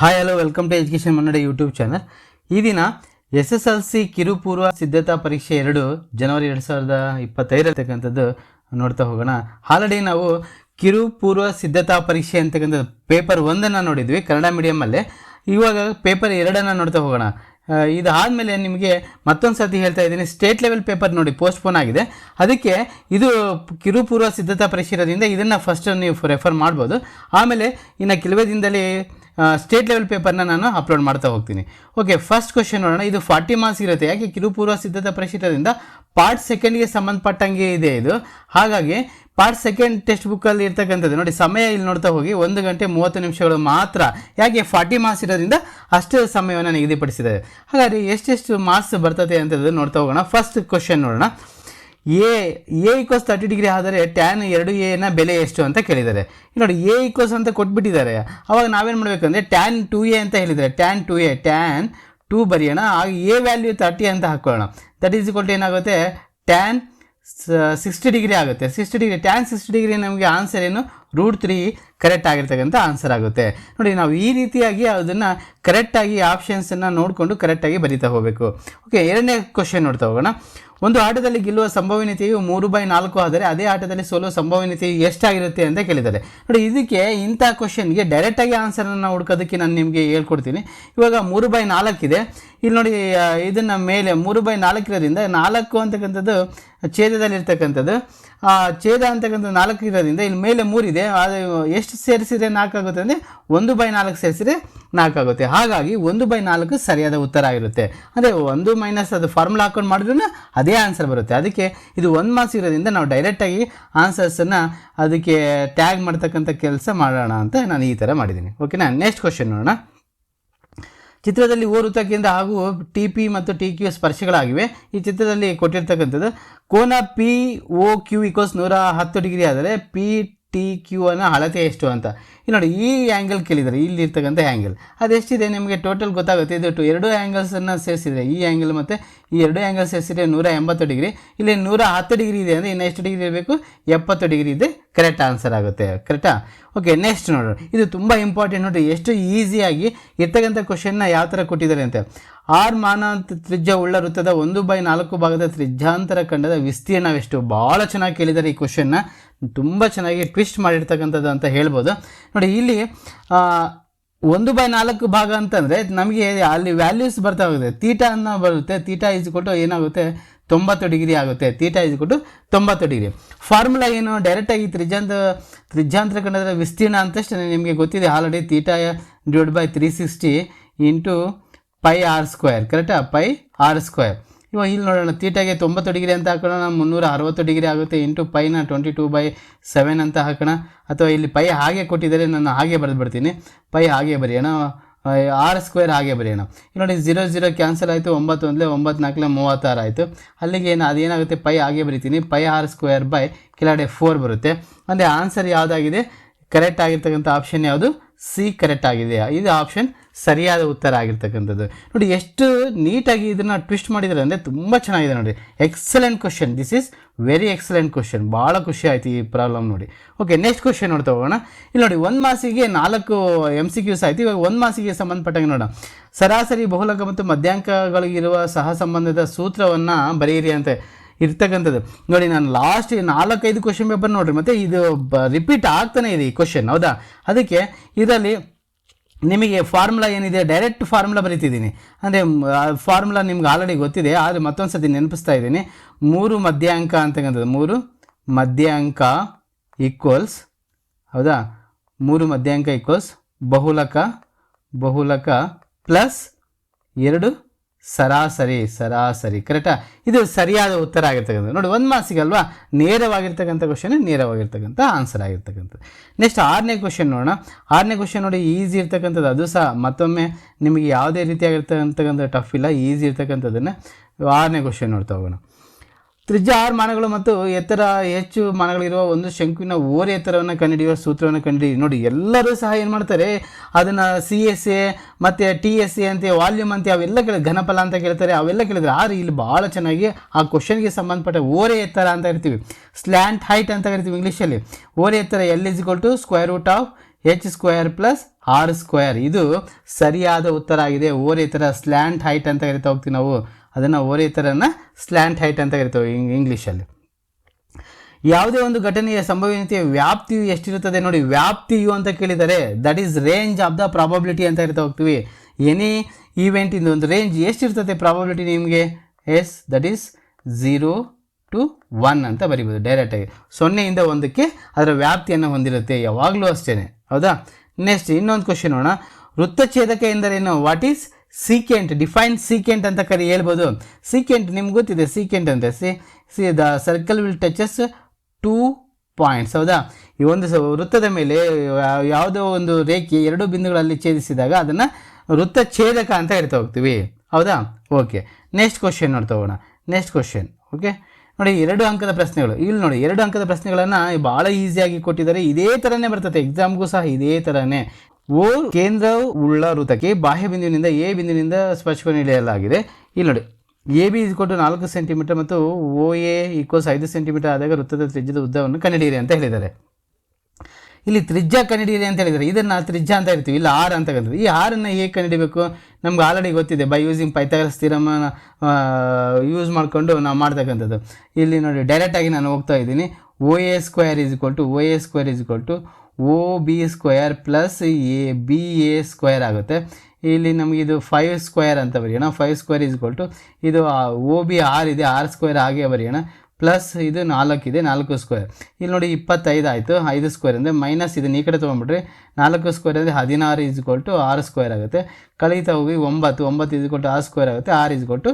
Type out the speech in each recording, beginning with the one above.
Hi hello welcome to education ಮನ್ನಡೆ YouTube channel ಈ ದಿನ S S L C ಕಿರುಪೂರ್ವ ಸಿದ್ಧತಾ ಪರೀಕ್ಷೆ ಎರಡು ಜನವರಿ ಎರಡು ಸಾವಿರದ ಇಪ್ಪತ್ತೈದರತಕ್ಕಂಥದ್ದು ನೋಡ್ತಾ ಹೋಗೋಣ. ಆಲ್ರೆಡಿ ನಾವು ಕಿರುಪೂರ್ವ ಸಿದ್ಧತಾ ಪರೀಕ್ಷೆ ಅಂತಕ್ಕಂಥದ್ದು ಪೇಪರ್ ಒಂದನ್ನು ನೋಡಿದ್ವಿ, ಕನ್ನಡ ಮೀಡಿಯಮಲ್ಲೇ ಇವಾಗ ಪೇಪರ್ ಎರಡನ್ನು ನೋಡ್ತಾ ಹೋಗೋಣ. ಆ, ಇದು ಆದಮೇಲೆ ನಿಮಗೆ ಮತ್ತೊಂದು ಸರ್ತಿ ಹೇಳ್ತಾ ಇದ್ದೀನಿ. ಸ್ಟೇಟ್ ಲೆವೆಲ್ ಪೇಪರ್ ನೋಡಿ ಪೋಸ್ಟ್ಪೋನ್ ಆಗಿದೆ. ಅದಕ್ಕೆ ಇದು ಕಿರುಪೂರ್ವ ಸಿದ್ಧತಾ ಪರೀಕ್ಷೆ ಇರೋದ್ರಿಂದ ಇದನ್ನು ಫಸ್ಟ್ ನೀವು ರೆಫರ್ ಮಾಡ್ಬೋದು. ಆಮೇಲೆ ಇನ್ನು ಕೆಲವೇ ದಿನದಲ್ಲಿ ಸ್ಟೇಟ್ ಲೆವೆಲ್ ಪೇಪರ್ನ ನಾನು ಅಪ್ಲೋಡ್ ಮಾಡ್ತಾ ಹೋಗ್ತೀನಿ. ಓಕೆ ಫಸ್ಟ್ ಕ್ವಶನ್ ನೋಡೋಣ. ಇದು ಫಾರ್ಟಿ ಮಾರ್ಕ್ಸ್ ಇರುತ್ತೆ. ಯಾಕೆ ಕಿರುಪೂರ್ವ ಸಿದ್ಧತಾ ಪರೀಕ್ಷೆ ಇರೋದ್ರಿಂದ ಪಾರ್ಟ್ ಸೆಕೆಂಡ್ಗೆ ಸಂಬಂಧಪಟ್ಟಂಗೆ ಇದೆ ಇದು? ಹಾಗಾಗಿ ಪಾರ್ಟ್ ಸೆಕೆಂಡ್ ಟೆಕ್ಸ್ಟ್ ಬುಕ್ಕಲ್ಲಿ ಇರ್ತಕ್ಕಂಥದ್ದು. ನೋಡಿ, ಸಮಯ ಇಲ್ಲಿ ನೋಡ್ತಾ ಹೋಗಿ, ಒಂದು ಗಂಟೆ ಮೂವತ್ತು ನಿಮಿಷಗಳು ಮಾತ್ರ. ಯಾಕೆ ಫಾರ್ಟಿ ಮಾರ್ಕ್ಸ್ ಇರೋದ್ರಿಂದ ಅಷ್ಟು ಸಮಯವನ್ನು ನಿಗದಿಪಡಿಸಿದ್ದಾರೆ ಹಾಗಾದರೆ ಎಷ್ಟೆಷ್ಟು ಮಾರ್ಕ್ಸ್ ಬರ್ತದೆ ಅಂತದ್ದು ನೋಡ್ತಾ ಹೋಗೋಣ. ಫಸ್ಟ್ ಕ್ವಶನ್ ನೋಡೋಣ. A A equals thirty degree ಆದರೆ ಟ್ಯಾನ್ ಎರಡು ಎನ ಬೆಲೆ ಎಷ್ಟು ಅಂತ ಕೇಳಿದ್ದಾರೆ. ನೋಡಿ ಎ ಈಕ್ವಸ್ ಅಂತ ಕೊಟ್ಬಿಟ್ಟಿದ್ದಾರೆ. ಅವಾಗ ನಾವೇನು ಮಾಡಬೇಕಂದ್ರೆ ಟ್ಯಾನ್ ಟು ಎ ಅಂತ ಹೇಳಿದ್ದಾರೆ. Tan two A tan two ಬರೆಯೋಣ. ಆಗ ಎ ವ್ಯಾಲ್ಯೂ ತರ್ಟಿ ಅಂತ ಹಾಕೊಳ್ಳೋಣ. ದಟ್ ಈಸ್ ಇಕ್ವಲ್ ಏನಾಗುತ್ತೆ? ಟ್ಯಾನ್ ಸಿಕ್ಸ್ಟಿ ಡಿಗ್ರಿ ಆಗುತ್ತೆ. Sixty degree tan sixty degree ನಮಗೆ ಆನ್ಸರ್ ಏನು? ರೂಟ್ ತ್ರೀ ಕರೆಕ್ಟ್ ಆಗಿರ್ತಕ್ಕಂಥ ಆನ್ಸರ್ ಆಗುತ್ತೆ. ನೋಡಿ, ನಾವು ಈ ರೀತಿಯಾಗಿ ಅದನ್ನು ಕರೆಕ್ಟಾಗಿ ಆಪ್ಷನ್ಸನ್ನು ನೋಡಿಕೊಂಡು ಕರೆಕ್ಟಾಗಿ ಬರಿತಾ ಹೋಗಬೇಕು. ಓಕೆ ಎರಡನೇ ಕ್ವಶನ್ ನೋಡ್ತಾ ಹೋಗೋಣ. ಒಂದು ಆಟದಲ್ಲಿ ಗೆಲ್ಲುವ ಸಂಭವನೀಯತೆಯು ಮೂರು ಬೈ ನಾಲ್ಕು ಆದರೆ ಅದೇ ಆಟದಲ್ಲಿ ಸೋಲುವ ಸಂಭವನೀಯತೆಯು ಎಷ್ಟಾಗಿರುತ್ತೆ ಅಂತ ಕೇಳಿದ್ದಾರೆ. ನೋಡಿ, ಇದಕ್ಕೆ ಇಂಥ ಕ್ವಶನ್ಗೆ ಡೈರೆಕ್ಟಾಗಿ ಆನ್ಸರನ್ನು ಹುಡ್ಕೋದಕ್ಕೆ ನಾನು ನಿಮಗೆ ಹೇಳ್ಕೊಡ್ತೀನಿ. ಇವಾಗ ಮೂರು ಬೈ ನಾಲ್ಕಿದೆ. ಇಲ್ಲಿ ನೋಡಿ ಇದನ್ನು ಮೇಲೆ ಮೂರು ಬೈ ನಾಲ್ಕಿರೋದ್ರಿಂದ ನಾಲ್ಕು ಅಂತಕ್ಕಂಥದ್ದು ಛೇದದಲ್ಲಿರ್ತಕ್ಕಂಥದ್ದು. ಆ ಛೇದ ಅಂತಕ್ಕಂಥ ನಾಲ್ಕು ಇರೋದ್ರಿಂದ ಇಲ್ಲಿ ಮೇಲೆ ಮೂರಿದೆ ಅದು ಎಷ್ಟು ಸೇರಿಸಿದ್ರೆ ನಾಲ್ಕಾಗುತ್ತೆ ಅಂದರೆ ಒಂದು ಬೈ ನಾಲ್ಕು ಸೇರಿಸಿದ್ರೆ ನಾಲ್ಕಾಗುತ್ತೆ. ಹಾಗಾಗಿ ಒಂದು ಬೈ ನಾಲ್ಕು ಸರಿಯಾದ ಉತ್ತರ ಆಗಿರುತ್ತೆ. ಅಂದರೆ ಒಂದು ಮೈನಸ್ ಅದು ಫಾರ್ಮುಲಾ ಹಾಕೊಂಡು ಮಾಡಿದ್ರೂ ಅದೇ ಆನ್ಸರ್ ಬರುತ್ತೆ. ಅದಕ್ಕೆ ಇದು ಒಂದು ಮಾರ್ಕ್ಸ್ ಇರೋದ್ರಿಂದ ನಾವು ಡೈರೆಕ್ಟಾಗಿ ಆನ್ಸರ್ಸನ್ನು ಅದಕ್ಕೆ ಟ್ಯಾಗ್ ಮಾಡ್ತಕ್ಕಂಥ ಕೆಲಸ ಮಾಡೋಣ ಅಂತ ನಾನು ಈ ಥರ ಮಾಡಿದ್ದೀನಿ. ಓಕೆನಾ ನೆಕ್ಸ್ಟ್ ಕ್ವಶನ್ ನೋಡೋಣ. ಚಿತ್ರದಲ್ಲಿ ಓ ವೃತ್ತಕೇಂದ್ರ ಹಾಗೂ ಟಿ ಪಿ ಮತ್ತು ಟಿ ಕ್ಯೂ ಸ್ಪರ್ಶಗಳಾಗಿವೆ. ಈ ಚಿತ್ರದಲ್ಲಿ ಕೊಟ್ಟಿರ್ತಕ್ಕಂಥದ್ದು ಕೋನ ಪಿ ಓ ಕ್ಯೂ ಈಕ್ವಲ್ಸ್ ನೂರ ಹತ್ತು ಡಿಗ್ರಿ ಆದರೆ ಪಿ ಟಿ ಕ್ಯೂ ಅನ್ನ ಅಳತೆ ಎಷ್ಟು ಅಂತ. ಇಲ್ಲಿ ನೋಡಿ, ಈ ಆ್ಯಂಗಲ್ ಕೇಳಿದ್ದಾರೆ ಇಲ್ಲಿ ಇರ್ತಕ್ಕಂಥ ಆ್ಯಂಗಲ್ ಅದೆಷ್ಟಿದೆ ನಿಮಗೆ? ಟೋಟಲ್ ಗೊತ್ತಾಗುತ್ತೆ. ಇದು ಟು ಎರಡು ಆ್ಯಂಗಲ್ಸನ್ನು ಸೇರಿಸಿದರೆ, ಈ ಆ್ಯಂಗಲ್ ಮತ್ತು ಈ ಎರಡು ಆ್ಯಂಗಲ್ ಸೇರಿಸಿದರೆ ನೂರ ಎಂಬತ್ತು ಡಿಗ್ರಿ. ಇಲ್ಲಿ ನೂರ ಹತ್ತು ಡಿಗ್ರಿ ಇದೆ ಅಂದರೆ ಇನ್ನು ಎಷ್ಟು ಡಿಗ್ರಿ ಇರಬೇಕು? ಎಪ್ಪತ್ತು ಡಿಗ್ರಿ ಇದೆ. ಕರೆಕ್ಟ್ ಆನ್ಸರ್ ಆಗುತ್ತೆ. ಕರೆಕ್ಟಾ ಓಕೆ ನೆಕ್ಸ್ಟ್ ನೋಡೋಣ. ಇದು ತುಂಬ ಇಂಪಾರ್ಟೆಂಟ್ ನೋಡಿ ಎಷ್ಟು ಈಸಿಯಾಗಿ ಇರ್ತಕ್ಕಂಥ ಕ್ವಶನ್ನ ಯಾವ ಥರ ಕೊಟ್ಟಿದ್ದಾರೆ ಅಂತ. ಆರ್ ಮಾನ ತ್ರಿಜ್ಯ ಉಳ್ಳ ವೃತ್ತದ ಒಂದು ಬೈ ನಾಲ್ಕು ಭಾಗದ ತ್ರಿಜ್ಯಾಂತರ ಖಂಡದ ವಿಸ್ತೀರ್ಣವೆಷ್ಟು ಭಾಳ ಚೆನ್ನಾಗಿ ಕೇಳಿದ್ದಾರೆ ಈ ಕ್ವಶನ್ನ ತುಂಬ ಚೆನ್ನಾಗಿ ಟ್ವಿಸ್ಟ್ ಮಾಡಿರ್ತಕ್ಕಂಥದ್ದು ಅಂತ ಹೇಳ್ಬೋದು. ನೋಡಿ, ಇಲ್ಲಿ ಒಂದು ಬೈ ನಾಲ್ಕು ಭಾಗ ಅಂತಂದರೆ ನಮಗೆ ಅಲ್ಲಿ ವ್ಯಾಲ್ಯೂಸ್ ಬರ್ತಾ ಹೋಗುತ್ತೆ ತೀಟ ಅನ್ನ ಬರುತ್ತೆ. ತೀಟ ಕೊಟ್ಟು ಏನಾಗುತ್ತೆ? ತೊಂಬತ್ತು ಡಿಗ್ರಿ ಆಗುತ್ತೆ. ತೀಟ ಇಸ್ ಕೊಟ್ಟು ತೊಂಬತ್ತು ಡಿಗ್ರಿ. ಫಾರ್ಮುಲಾ ಏನು? ಡೈರೆಕ್ಟಾಗಿ ತ್ರಿಜಾಂತ, ತ್ರಿಜಾಂತರ ಕಂಡದ್ರೆ ವಿಸ್ತೀರ್ಣ ಅಂತಷ್ಟೇ ನಿಮಗೆ ಗೊತ್ತಿದೆ. Already theta divide by three sixty into pi R square ಕರೆಕ್ಟಾ ಪೈ ಆರ್ ಸ್ಕ್ವೇರ್ ಇವಾಗ ಇಲ್ಲಿ ನೋಡೋಣ ತೀಟಾಗೆ ತೊಂಬತ್ತು ಡಿಗ್ರಿ ಅಂತ ಹಾಕೋಣ ಮುನ್ನೂರ ಅರವತ್ತು ಡಿಗ್ರಿ ಆಗುತ್ತೆ, ಇಂಟು ಪೈನ ಟ್ವೆಂಟಿ ಟೂ ಬೈ ಸೆವೆನ್ ಅಂತ ಹಾಕೋಣ. ಅಥವಾ ಇಲ್ಲಿ ಪೈ ಹಾಗೆ ಕೊಟ್ಟಿದ್ದರೆ ನಾನು ಹಾಗೆ ಬರೆದ್ಬಿಡ್ತೀನಿ. ಪೈ ಹಾಗೆ ಬರೆಯೋಣ ಆರ್ ಸ್ಕ್ವೇರ್ ಹಾಗೆ ಬರೆಯೋಣ. ಇಲ್ಲಿ ನೋಡಿ ಜೀರೋ ಜೀರೋ ಕ್ಯಾನ್ಸಲ್ ಆಯಿತು, ಒಂಬತ್ತು ಒಂದಲೇ ಒಂಬತ್ತು ನಾಲ್ಕಲೇ ಮೂವತ್ತಾರು ಆಯಿತು. ಅಲ್ಲಿಗೆ ಏನು, ಅದೇನಾಗುತ್ತೆ? ಪೈ ಹಾಗೆ ಬರಿತೀನಿ. ಪೈ ಆರ್ ಸ್ಕ್ವೇರ್ ಬೈ ಕೆಳಗಡೆ ಫೋರ್ ಬರುತ್ತೆ. ಅಂದರೆ ಆನ್ಸರ್ ಯಾವುದಾಗಿದೆ? ಕರೆಕ್ಟ್ ಆಗಿರ್ತಕ್ಕಂಥ ಆಪ್ಷನ್ ಯಾವುದು? ಸಿ ಕರೆಕ್ಟ್ ಆಗಿದೆ. ಇದು ಆಪ್ಷನ್ ಸರಿಯಾದ ಉತ್ತರ ಆಗಿರ್ತಕ್ಕಂಥದ್ದು. ನೋಡಿ, ಎಷ್ಟು ನೀಟಾಗಿ ಇದನ್ನು ಟ್ವಿಸ್ಟ್ ಮಾಡಿದ್ದಾರೆ ಅಂದರೆ ತುಂಬ ಚೆನ್ನಾಗಿದೆ ನೋಡಿ. Excellent question this is very excellent question ಭಾಳ ಖುಷಿ ಆಯಿತು ಈ ಪ್ರಾಬ್ಲಮ್ ನೋಡಿ. ಓಕೆ ನೆಕ್ಸ್ಟ್ ಕ್ವಶನ್ ನೋಡ್ತಾ ಹೋಗೋಣ. ಇಲ್ಲಿ ನೋಡಿ, ಒಂದು ಮಾಸಿಗೆ ನಾಲ್ಕು ಎಂ ಸಿ ಕ್ಯೂಸ್ ಆಯಿತು. ಇವಾಗ ಒಂದು ಮಾಸಿಗೆ ಸಂಬಂಧಪಟ್ಟಂಗೆ ನೋಡೋಣ. ಸರಾಸರಿ ಬಹುಲಕ ಮತ್ತು ಮಧ್ಯಾಂಕಗಳಿಗಿರುವ ಸಹ ಸಂಬಂಧದ ಸೂತ್ರವನ್ನು ಬರೆಯಿರಿ ಅಂತ. ಇರ್ತಕ್ಕಂಥದ್ದು. ನೋಡಿ, ನಾನು ಲಾಸ್ಟ್ ನಾಲ್ಕೈದು ಕ್ವಶನ್ ಪೇಪರ್ ನೋಡ್ರಿ, ಮತ್ತು ಇದು ರಿಪೀಟ್ ಆಗ್ತಾನೆ ಇದೆ ಈ ಕ್ವಶನ್ ಹೌದಾ? ಅದಕ್ಕೆ ಇದರಲ್ಲಿ ನಿಮಗೆ ಫಾರ್ಮುಲಾ ಏನಿದೆ ಡೈರೆಕ್ಟ್ ಫಾರ್ಮುಲಾ ಬರಿತಿದ್ದೀನಿ. ಅಂದರೆ ಫಾರ್ಮುಲಾ ನಿಮ್ಗೆ ಆಲ್ರೆಡಿ ಗೊತ್ತಿದೆ, ಆದರೆ ಮತ್ತೊಂದು ಸತಿ ನೆನಪಿಸ್ತಾ ಇದ್ದೀನಿ. ಮೂರು ಮಧ್ಯಾಂಕ ಅಂತಕ್ಕಂಥದ್ದು, ಮೂರು ಮಧ್ಯಾಂಕ ಈಕ್ವಲ್ಸ್ ಹೌದಾ? ಮೂರು ಮಧ್ಯಾಂಕ ಈಕ್ವಲ್ಸ್ ಬಹುಲಕ ಬಹುಲಕ ಪ್ಲಸ್ ಎರಡು ಸರಾಸರಿ ಸರಾಸರಿ. ಕರೆಕ್ಟಾ ಇದು ಸರಿಯಾದ ಉತ್ತರ ಆಗಿರ್ತಕ್ಕಂಥದ್ದು. ನೋಡಿ, ಒಂದು ಮಾಸಿಗೆ ಅಲ್ವಾ? ನೇರವಾಗಿರ್ತಕ್ಕಂಥ ಕ್ವಶನ್ ನೇರವಾಗಿರ್ತಕ್ಕಂಥ ಆನ್ಸರ್ ಆಗಿರ್ತಕ್ಕಂಥದ್ದು. ನೆಕ್ಸ್ಟ್ ಆರನೇ ಕ್ವಶನ್ ನೋಡೋಣ. ಆರನೇ ಕ್ವಶನ್ ನೋಡಿ ಈಸಿ ಇರ್ತಕ್ಕಂಥದ್ದು. ಅದು ಸಹ ಮತ್ತೊಮ್ಮೆ ನಿಮಗೆ ಯಾವುದೇ ರೀತಿಯಾಗಿರ್ತಕ್ಕಂಥ ಟಫ್ ಇಲ್ಲ ಈಸಿ ಇರ್ತಕ್ಕಂಥದ್ದನ್ನು ಆರನೇ ಕ್ವಶನ್ ನೋಡ್ತಾ ಹೋಗೋಣ. ತ್ರಿಜ್ಯ ಆರು ಮಾನಗಳು ಮತ್ತು ಎತ್ತರ ಹೆಚ್ಚು ಮಾನಗಳಿರುವ ಒಂದು ಶಂಕುವಿನ ಓರೆ ಎತ್ತರವನ್ನು ಕಂಡುಹಿಡಿಯುವ ಸೂತ್ರವನ್ನು ಕಂಡುಹಿಡಿ ನೋಡಿ, ಎಲ್ಲರೂ ಸಹ ಏನು ಮಾಡ್ತಾರೆ? ಅದನ್ನು ಸಿ ಎಸ್ ಎ ಮತ್ತು ಟಿ ಎಸ್ ಎ ಅಂತೆ, ವಾಲ್ಯೂಮ್ ಅಂತೆ, ಅವೆಲ್ಲ ಕೇಳಿ ಘನಫಲ ಅಂತ ಕೇಳ್ತಾರೆ, ಅವೆಲ್ಲ ಕೇಳಿದ್ರೆ ಆರು ಇಲ್ಲಿ ಭಾಳ ಚೆನ್ನಾಗಿ ಆ ಕ್ವಶನ್ಗೆ ಸಂಬಂಧಪಟ್ಟ ಓರೆ ಎತ್ತರ ಅಂತ ಇರ್ತೀವಿ. ಸ್ಲ್ಯಾಂಟ್ ಹೈಟ್ ಅಂತ ಕರಿತೀವಿ ಇಂಗ್ಲೀಷಲ್ಲಿ. ಓರೆ ಎತ್ತರ L is equal to square root of H square plus R square ಇದು ಸರಿಯಾದ ಉತ್ತರ ಆಗಿದೆ. ಓರೆ ಎತ್ತರ ಸ್ಲ್ಯಾಂಟ್ ಹೈಟ್ ಅಂತ ಕರಿತಾ ಹೋಗ್ತೀವಿ ನಾವು. ಅದನ್ನು ಓರೇ ಥರನ ಸ್ಲ್ಯಾಂಟ್ ಹೈಟ್ ಅಂತ ಇರ್ತವೆ ಇಂಗ್ ಇಂಗ್ಲೀಷಲ್ಲಿ ಯಾವುದೇ ಒಂದು ಘಟನೆಯ ಸಂಭವನೀಯತೆಯ ವ್ಯಾಪ್ತಿಯು ಎಷ್ಟಿರುತ್ತದೆ ನೋಡಿ, ವ್ಯಾಪ್ತಿಯು ಅಂತ ಕೇಳಿದರೆ that is range of the probability ಅಂತ ಇರ್ತಾ ಹೋಗ್ತೀವಿ. ಎನಿ ಈವೆಂಟ್ ಇಂದ ಒಂದು ರೇಂಜ್ ಎಷ್ಟಿರ್ತದೆ ಪ್ರಾಬಬಿಲಿಟಿ ನಿಮಗೆ? Yes that is zero to one ಅಂತ ಬರಿಬೋದು ಡೈರೆಕ್ಟಾಗಿ ಸೊನ್ನೆಯಿಂದ ಒಂದಕ್ಕೆ ಅದರ ವ್ಯಾಪ್ತಿಯನ್ನು ಹೊಂದಿರುತ್ತೆ, ಯಾವಾಗಲೂ ಅಷ್ಟೇ ಹೌದಾ? ನೆಕ್ಸ್ಟ್ ಇನ್ನೊಂದು ಕ್ವಶನ್ ನೋಡೋಣ. ವೃತ್ತಛೇದಕ ಎಂದರೇನು? What is secant define secant ಅಂತ ಕರಿ ಹೇಳ್ಬೋದು. ಸೀಕೆಂಟ್ ನಿಮ್ಗೆ ಗೊತ್ತಿದೆ ಸೀಕೆಂಟ್ ಅಂತ see see the circle will touches two points ಹೌದಾ? ಈ ಒಂದು ವೃತ್ತದ ಮೇಲೆ ಯಾವುದೋ ಒಂದು ರೇಖೆ ಎರಡು ಬಿಂದುಗಳಲ್ಲಿ ಛೇದಿಸಿದಾಗ ಅದನ್ನು ವೃತ್ತ ಛೇದಕ ಅಂತ ಹೇಳ್ತಾ ಹೋಗ್ತೀವಿ. ಹೌದಾ? ಓಕೆ ನೆಕ್ಸ್ಟ್ ಕ್ವಶನ್ ನೋಡ್ತಾ ಹೋಗೋಣ. ನೆಕ್ಸ್ಟ್ ಕ್ವಶನ್ ಓಕೆ ನೋಡಿ, ಎರಡು ಅಂಕದ ಪ್ರಶ್ನೆಗಳು. ಇಲ್ಲಿ ನೋಡಿ, ಎರಡು ಅಂಕದ ಪ್ರಶ್ನೆಗಳನ್ನು ಭಾಳ ಈಸಿಯಾಗಿ ಕೊಟ್ಟಿದ್ದಾರೆ. ಇದೇ ಥರನೇ ಬರ್ತದೆ. ಎಕ್ಸಾಮ್ಗೂ ಸಹ ಇದೇ ಥರನೇ ಓ ಕೇಂದ್ರ ಉಳ್ಳ ವೃತ್ತಕ್ಕೆ ಬಾಹ್ಯ ಬಿಂದುವಿನಿಂದ ಎ ಬಿಂದುವಿನಿಂದ ಸ್ಪರ್ಶವನ್ನು ಇಳಿಯಲಾಗಿದೆ ಇಲ್ಲಿ ನೋಡಿ, ಎ ಬಿ ಕೊಟ್ಟು ನಾಲ್ಕು ಸೆಂಟಿಮೀಟರ್ ಮತ್ತು ಓ ಎ ಈಕ್ವಲ್ಸ್ ಐದು ಸೆಂಟಿಮೀಟರ್ ಆದಾಗ ವೃತ್ತದ ತ್ರಿಜ್ಯದ ಉದ್ದವನ್ನು ಕಂಡುಹಿಡಿಯಿರಿ ಅಂತ ಹೇಳಿದ್ದಾರೆ. ಇಲ್ಲಿ ತ್ರಿಜ್ಯ ಕಂಡುಹಿಡಿಯಿರಿ ಅಂತ ಹೇಳಿದರೆ ಇದನ್ನು ತ್ರಿಜ್ಯ ಅಂತ ಹೇಳ್ತೀವಿ. ಇಲ್ಲಿ ಆರ್ ಅಂತ ಕರಿತೀವಿ ಈ ಆರನ್ನು ಹೇಗೆ ಕನ್ನಡಿಬೇಕು? ನಮ್ಗೆ ಆಲ್ರೆಡಿ ಗೊತ್ತಿದೆ. By using Pythagoras theorem use ಮಾಡಿಕೊಂಡು ನಾವು ಮಾಡ್ತಕ್ಕಂಥದ್ದು. ಇಲ್ಲಿ ನೋಡಿ ಡೈರೆಕ್ಟಾಗಿ ನಾನು ಹೋಗ್ತಾ ಇದ್ದೀನಿ. O A square is equal to, O A square is equal O B square plus A B A square ಆಗುತ್ತೆ. ಇಲ್ಲಿ ನಮಗೆ ಇದು ಫೈವ್ ಸ್ಕ್ವೇರ್ ಅಂತ ಬರೆಯೋಣ. ಫೈವ್ ಸ್ಕ್ವೇರ್ ಈಸ್ ಕೊಟ್ಟು ಟು ಇದು ಓ ಬಿ ಆರ್ ಇದೆ. ಆರ್ ಸ್ಕ್ವೇರ್ ಹಾಗೆ ಬರೆಯೋಣ. ಪ್ಲಸ್ ಇದು ನಾಲ್ಕಿದೆ ನಾಲ್ಕು ಸ್ಕ್ವೇರ್ ಇಲ್ಲಿ ನೋಡಿ ಇಪ್ಪತ್ತೈದು ಆಯಿತು. ಐದು ಸ್ಕ್ವೇರ್ ಅಂದರೆ ಮೈನಸ್ ಇದನ್ನು ಈ ಕಡೆ ತೊಗೊಂಡ್ಬಿಟ್ರೆ ನಾಲ್ಕು ಸ್ಕ್ವೇರ್ ಅಂದರೆ ಹದಿನಾರು ಈಸ್ ಟು ಆರು ಸ್ಕ್ವೇರ್ ಆಗುತ್ತೆ. ಕಳೀತಾ ಹೋಗಿ ಒಂಬತ್ತು. ಒಂಬತ್ತು ಈಸ್ ಟು ಆರು ಸ್ಕ್ವೇರ್ ಆಗುತ್ತೆ. ಆರು ಈಸ್ ಟು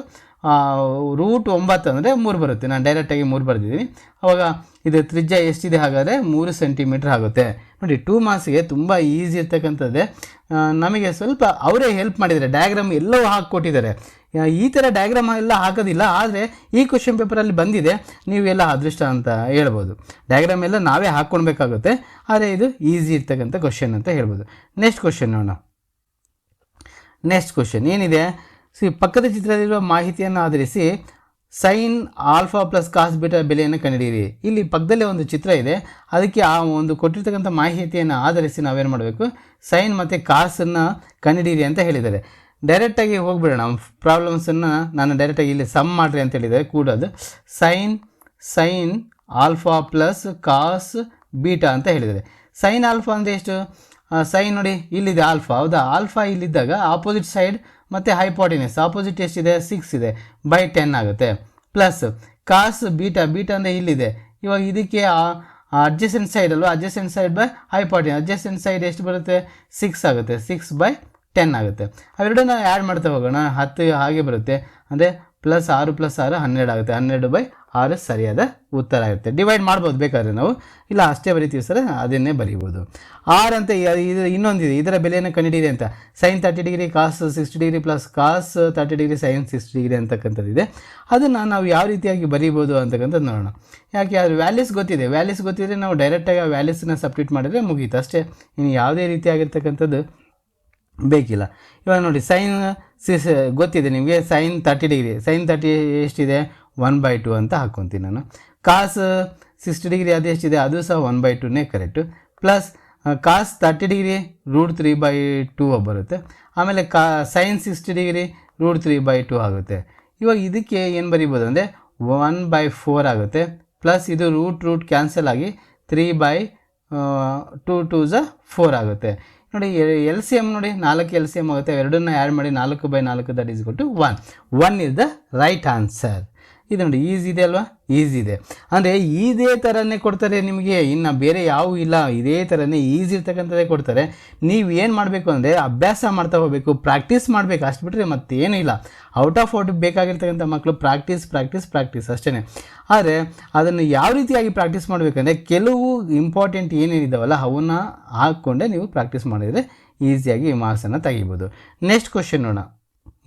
ರೂಟ್ ಒಂಬತ್ತು ಅಂದರೆ ಮೂರು ಬರುತ್ತೆ. ನಾನು ಡೈರೆಕ್ಟಾಗಿ ಮೂರು ಬರೆದಿದ್ದೀನಿ. ಅವಾಗ ಇದು ತ್ರಿಜ್ಯ ಎಷ್ಟಿದೆ ಹಾಗಾದರೆ ಮೂರು ಸೆಂಟಿಮೀಟ್ರ್ ಆಗುತ್ತೆ. ನೋಡಿ ಟೂ ಮಾರ್ಕ್ಸ್ಗೆ ತುಂಬ ಈಸಿ ಇರ್ತಕ್ಕಂಥದ್ದೇ. ನಮಗೆ ಸ್ವಲ್ಪ ಅವರೇ ಹೆಲ್ಪ್ ಮಾಡಿದ್ದಾರೆ. ಡಯಾಗ್ರಾಮ್ ಎಲ್ಲವೂ ಹಾಕಿಕೊಟ್ಟಿದ್ದಾರೆ. ಈ ಥರ ಡಯಾಗ್ರಾಮ್ ಎಲ್ಲ ಹಾಕೋದಿಲ್ಲ, ಆದರೆ ಈ ಕ್ವಶನ್ ಪೇಪರಲ್ಲಿ ಬಂದಿದೆ. ನೀವು ಎಲ್ಲ ಅದೃಷ್ಟ ಅಂತ ಹೇಳ್ಬೋದು. ಡಯಾಗ್ರಾಮ್ ಎಲ್ಲ ನಾವೇ ಹಾಕ್ಕೊಳ್ಬೇಕಾಗುತ್ತೆ. ಆದರೆ ಇದು ಈಸಿ ಇರ್ತಕ್ಕಂಥ ಕ್ವಶನ್ ಅಂತ ಹೇಳ್ಬೋದು. ನೆಕ್ಸ್ಟ್ ಕ್ವಶನ್ ನೋಡೋಣ. ನೆಕ್ಸ್ಟ್ ಕ್ವಶನ್ ಏನಿದೆ? ಸಿ ಪಕ್ಕದ ಚಿತ್ರದಲ್ಲಿರುವ ಮಾಹಿತಿಯನ್ನು ಆಧರಿಸಿ sine alpha plus cos beta ಬೆಲೆಯನ್ನು ಕಂಡುಹಿಡಿಯಿರಿ. ಇಲ್ಲಿ ಪಕ್ಕದಲ್ಲೇ ಒಂದು ಚಿತ್ರ ಇದೆ. ಅದಕ್ಕೆ ಆ ಒಂದು ಕೊಟ್ಟಿರ್ತಕ್ಕಂಥ ಮಾಹಿತಿಯನ್ನು ಆಧರಿಸಿ ನಾವೇನು ಮಾಡಬೇಕು? ಸೈನ್ ಮತ್ತು ಕಾಸನ್ನು ಕಂಡುಹಿಡಿಯಿರಿ ಅಂತ ಹೇಳಿದ್ದಾರೆ. ಡೈರೆಕ್ಟಾಗಿ ಹೋಗ್ಬಿಡೋಣ. ಪ್ರಾಬ್ಲಮ್ಸನ್ನು ನಾನು ಡೈರೆಕ್ಟಾಗಿ ಇಲ್ಲಿ ಸಮ್ ಮಾಡಿರಿ ಅಂತ ಹೇಳಿದ್ದಾರೆ. ಕೂಡೋದು. Sine sine alpha plus cos beta ಅಂತ ಹೇಳಿದ್ದಾರೆ. ಸೈನ್ ಆಲ್ಫಾ ಅಂದರೆ ಎಷ್ಟು? ಸೈನ್ ನೋಡಿ, ಇಲ್ಲಿದೆ ಆಲ್ಫಾ ಹೌದಾ? ಆಲ್ಫಾ ಇಲ್ಲಿದ್ದಾಗ ಆಪೋಸಿಟ್ ಸೈಡ್ ಮತ್ತು ಹೈಪಾಟಿನೆಸ್ ಆಪೋಸಿಟ್ ಎಷ್ಟಿದೆ ಸಿಕ್ಸ್ ಇದೆ ಬೈ ಟೆನ್ ಆಗುತ್ತೆ. ಪ್ಲಸ್ ಕಾಸ್ ಬೀಟಾ ಬೀಟಾ ಅಂದರೆ ಇಲ್ಲಿದೆ. ಇವಾಗ ಇದಕ್ಕೆ ಅಡ್ಜಸೆಂಟ್ ಸೈಡ್ ಅಲ್ವಾ adjacent side by hypotenuse adjacent side ಎಷ್ಟು ಬರುತ್ತೆ? ಸಿಕ್ಸ್ ಆಗುತ್ತೆ. ಸಿಕ್ಸ್ ಬೈ ಟೆನ್ ಆಗುತ್ತೆ. ಅವೆರಡನ್ನ ಆ್ಯಡ್ ಮಾಡ್ತಾ ಹೋಗೋಣ. ಹತ್ತು ಹಾಗೆ ಬರುತ್ತೆ. ಅಂದರೆ ಪ್ಲಸ್ ಆರು ಪ್ಲಸ್ ಆರು ಹನ್ನೆರಡು ಆಗುತ್ತೆ. ಹನ್ನೆರಡು ಬೈ ಆರು ಸರಿಯಾದ ಉತ್ತರ ಆಗುತ್ತೆ. ಡಿವೈಡ್ ಮಾಡ್ಬೋದು ಬೇಕಾದ್ರೆ ನಾವು. ಇಲ್ಲ ಅಷ್ಟೇ ಬರಿತೀವಿ ಸರ್, ಅದನ್ನೇ ಬರಿಬೋದು. ಆರ್ ಅಂತ ಇದು ಇನ್ನೊಂದಿದೆ. ಇದರ ಬೆಲೆಯನ್ನು ಕಂಡುಹಿಡಿಯಿರಿ ಅಂತ. Sine thirty degree cos sixty degree plus cos thirty degree sine sixty degree ಅಂತಕ್ಕಂಥದ್ದಿದೆ. ಅದನ್ನು ನಾವು ಯಾವ ರೀತಿಯಾಗಿ ಬರಿಬೋದು ಅಂತಕ್ಕಂಥದ್ದು ನೋಡೋಣ. ಯಾಕೆ ಅದು ವ್ಯಾಲ್ಯೂಸ್ ಗೊತ್ತಿದೆ. ವ್ಯಾಲ್ಯೂಸ್ ಗೊತ್ತಿದ್ರೆ ನಾವು ಡೈರೆಕ್ಟಾಗಿ ಆ ವ್ಯಾಲ್ಯೂಸನ್ನ ಸಬ್ಸ್ಟಿಟ್ ಮಾಡಿದ್ರೆ ಮುಗೀತು. ಅಷ್ಟೇ. ಇನ್ನು ಯಾವುದೇ ರೀತಿಯಾಗಿರ್ತಕ್ಕಂಥದ್ದು ಬೇಕಿಲ್ಲ. ಇವಾಗ ನೋಡಿ ಸೈನ್ ಸಿಸ್ ಗೊತ್ತಿದೆ ನಿಮಗೆ? Sine thirty degree sine thirty ಎಷ್ಟಿದೆ? ಒನ್ ಬೈ ಟು ಅಂತ ಹಾಕ್ಕೊತೀನಿ ನಾನು. ಕಾಸ್ ಸಿಕ್ಸ್ಟಿ ಡಿಗ್ರಿ ಅದು ಎಷ್ಟಿದೆ? ಅದು ಸಹ one by ಟೂನೇ correct plus cos thirty degree root three by two ಬರುತ್ತೆ. ಆಮೇಲೆ ಕಾ sine sixty degree root three by two ಆಗುತ್ತೆ. ಇವಾಗ ಇದಕ್ಕೆ ಏನು ಬರಿಬೋದು ಅಂದರೆ ಒನ್ ಬೈ ಫೋರ್ ಆಗುತ್ತೆ. ಪ್ಲಸ್ ಇದು ರೂಟ್ ರೂಟ್ ಕ್ಯಾನ್ಸಲ್ ಆಗಿ ತ್ರೀ ಬೈ ಟು ಟೂ ಝ ಫೋರ್ ಆಗುತ್ತೆ. ನೋಡಿ ಎಲ್ ಸಿ ಎಂ ನೋಡಿ, ನಾಲ್ಕು ಎಲ್ ಸಿ ಎಂ ಆಗುತ್ತೆ. ಎರಡನ್ನ ಆ್ಯಡ್ ಮಾಡಿ ನಾಲ್ಕು ಬೈ ನಾಲ್ಕು ದಟ್ ಈಸ್ ಕೊಟ್ಟು one one is the right answer ಇದು ನೋಡಿ ಈಸಿ ಇದೆ ಅಲ್ವಾ? ಈಸಿ ಇದೆ. ಅಂದರೆ, ಇದೇ ಥರನೇ ಕೊಡ್ತಾರೆ ನಿಮಗೆ. ಇನ್ನು ಬೇರೆ ಯಾವೂ ಇಲ್ಲ. ಇದೇ ಥರನೇ ಈಸಿ ಇರ್ತಕ್ಕಂಥದ್ದೇ ಕೊಡ್ತಾರೆ. ನೀವು ಏನು ಮಾಡಬೇಕು ಅಂದರೆ, ಅಭ್ಯಾಸ ಮಾಡ್ತಾ ಹೋಗಬೇಕು. ಪ್ರಾಕ್ಟೀಸ್ ಮಾಡಬೇಕು. ಅಷ್ಟು ಬಿಟ್ಟರೆ ಮತ್ತೇನೂ ಇಲ್ಲ. ಔಟ್ ಆಫ್ ಔಟ್ ಬೇಕಾಗಿರ್ತಕ್ಕಂಥ ಮಕ್ಕಳು ಪ್ರಾಕ್ಟೀಸ್ ಪ್ರಾಕ್ಟೀಸ್ ಪ್ರಾಕ್ಟೀಸ್ ಅಷ್ಟೇ ಆದರೆ, ಅದನ್ನು ಯಾವ ರೀತಿಯಾಗಿ ಪ್ರಾಕ್ಟೀಸ್ ಮಾಡಬೇಕಂದ್ರೆ ಕೆಲವು ಇಂಪಾರ್ಟೆಂಟ್ ಏನೇನಿದ್ದಾವಲ್ಲ ಅವನ್ನ ಹಾಕ್ಕೊಂಡೆ ನೀವು ಪ್ರಾಕ್ಟೀಸ್ ಮಾಡಿದರೆ ಈಸಿಯಾಗಿ ಮಾರ್ಕ್ಸನ್ನು ತೆಗಿಬೋದು. ನೆಕ್ಸ್ಟ್ ಕ್ವಶನ್ ನೋಡೋಣ.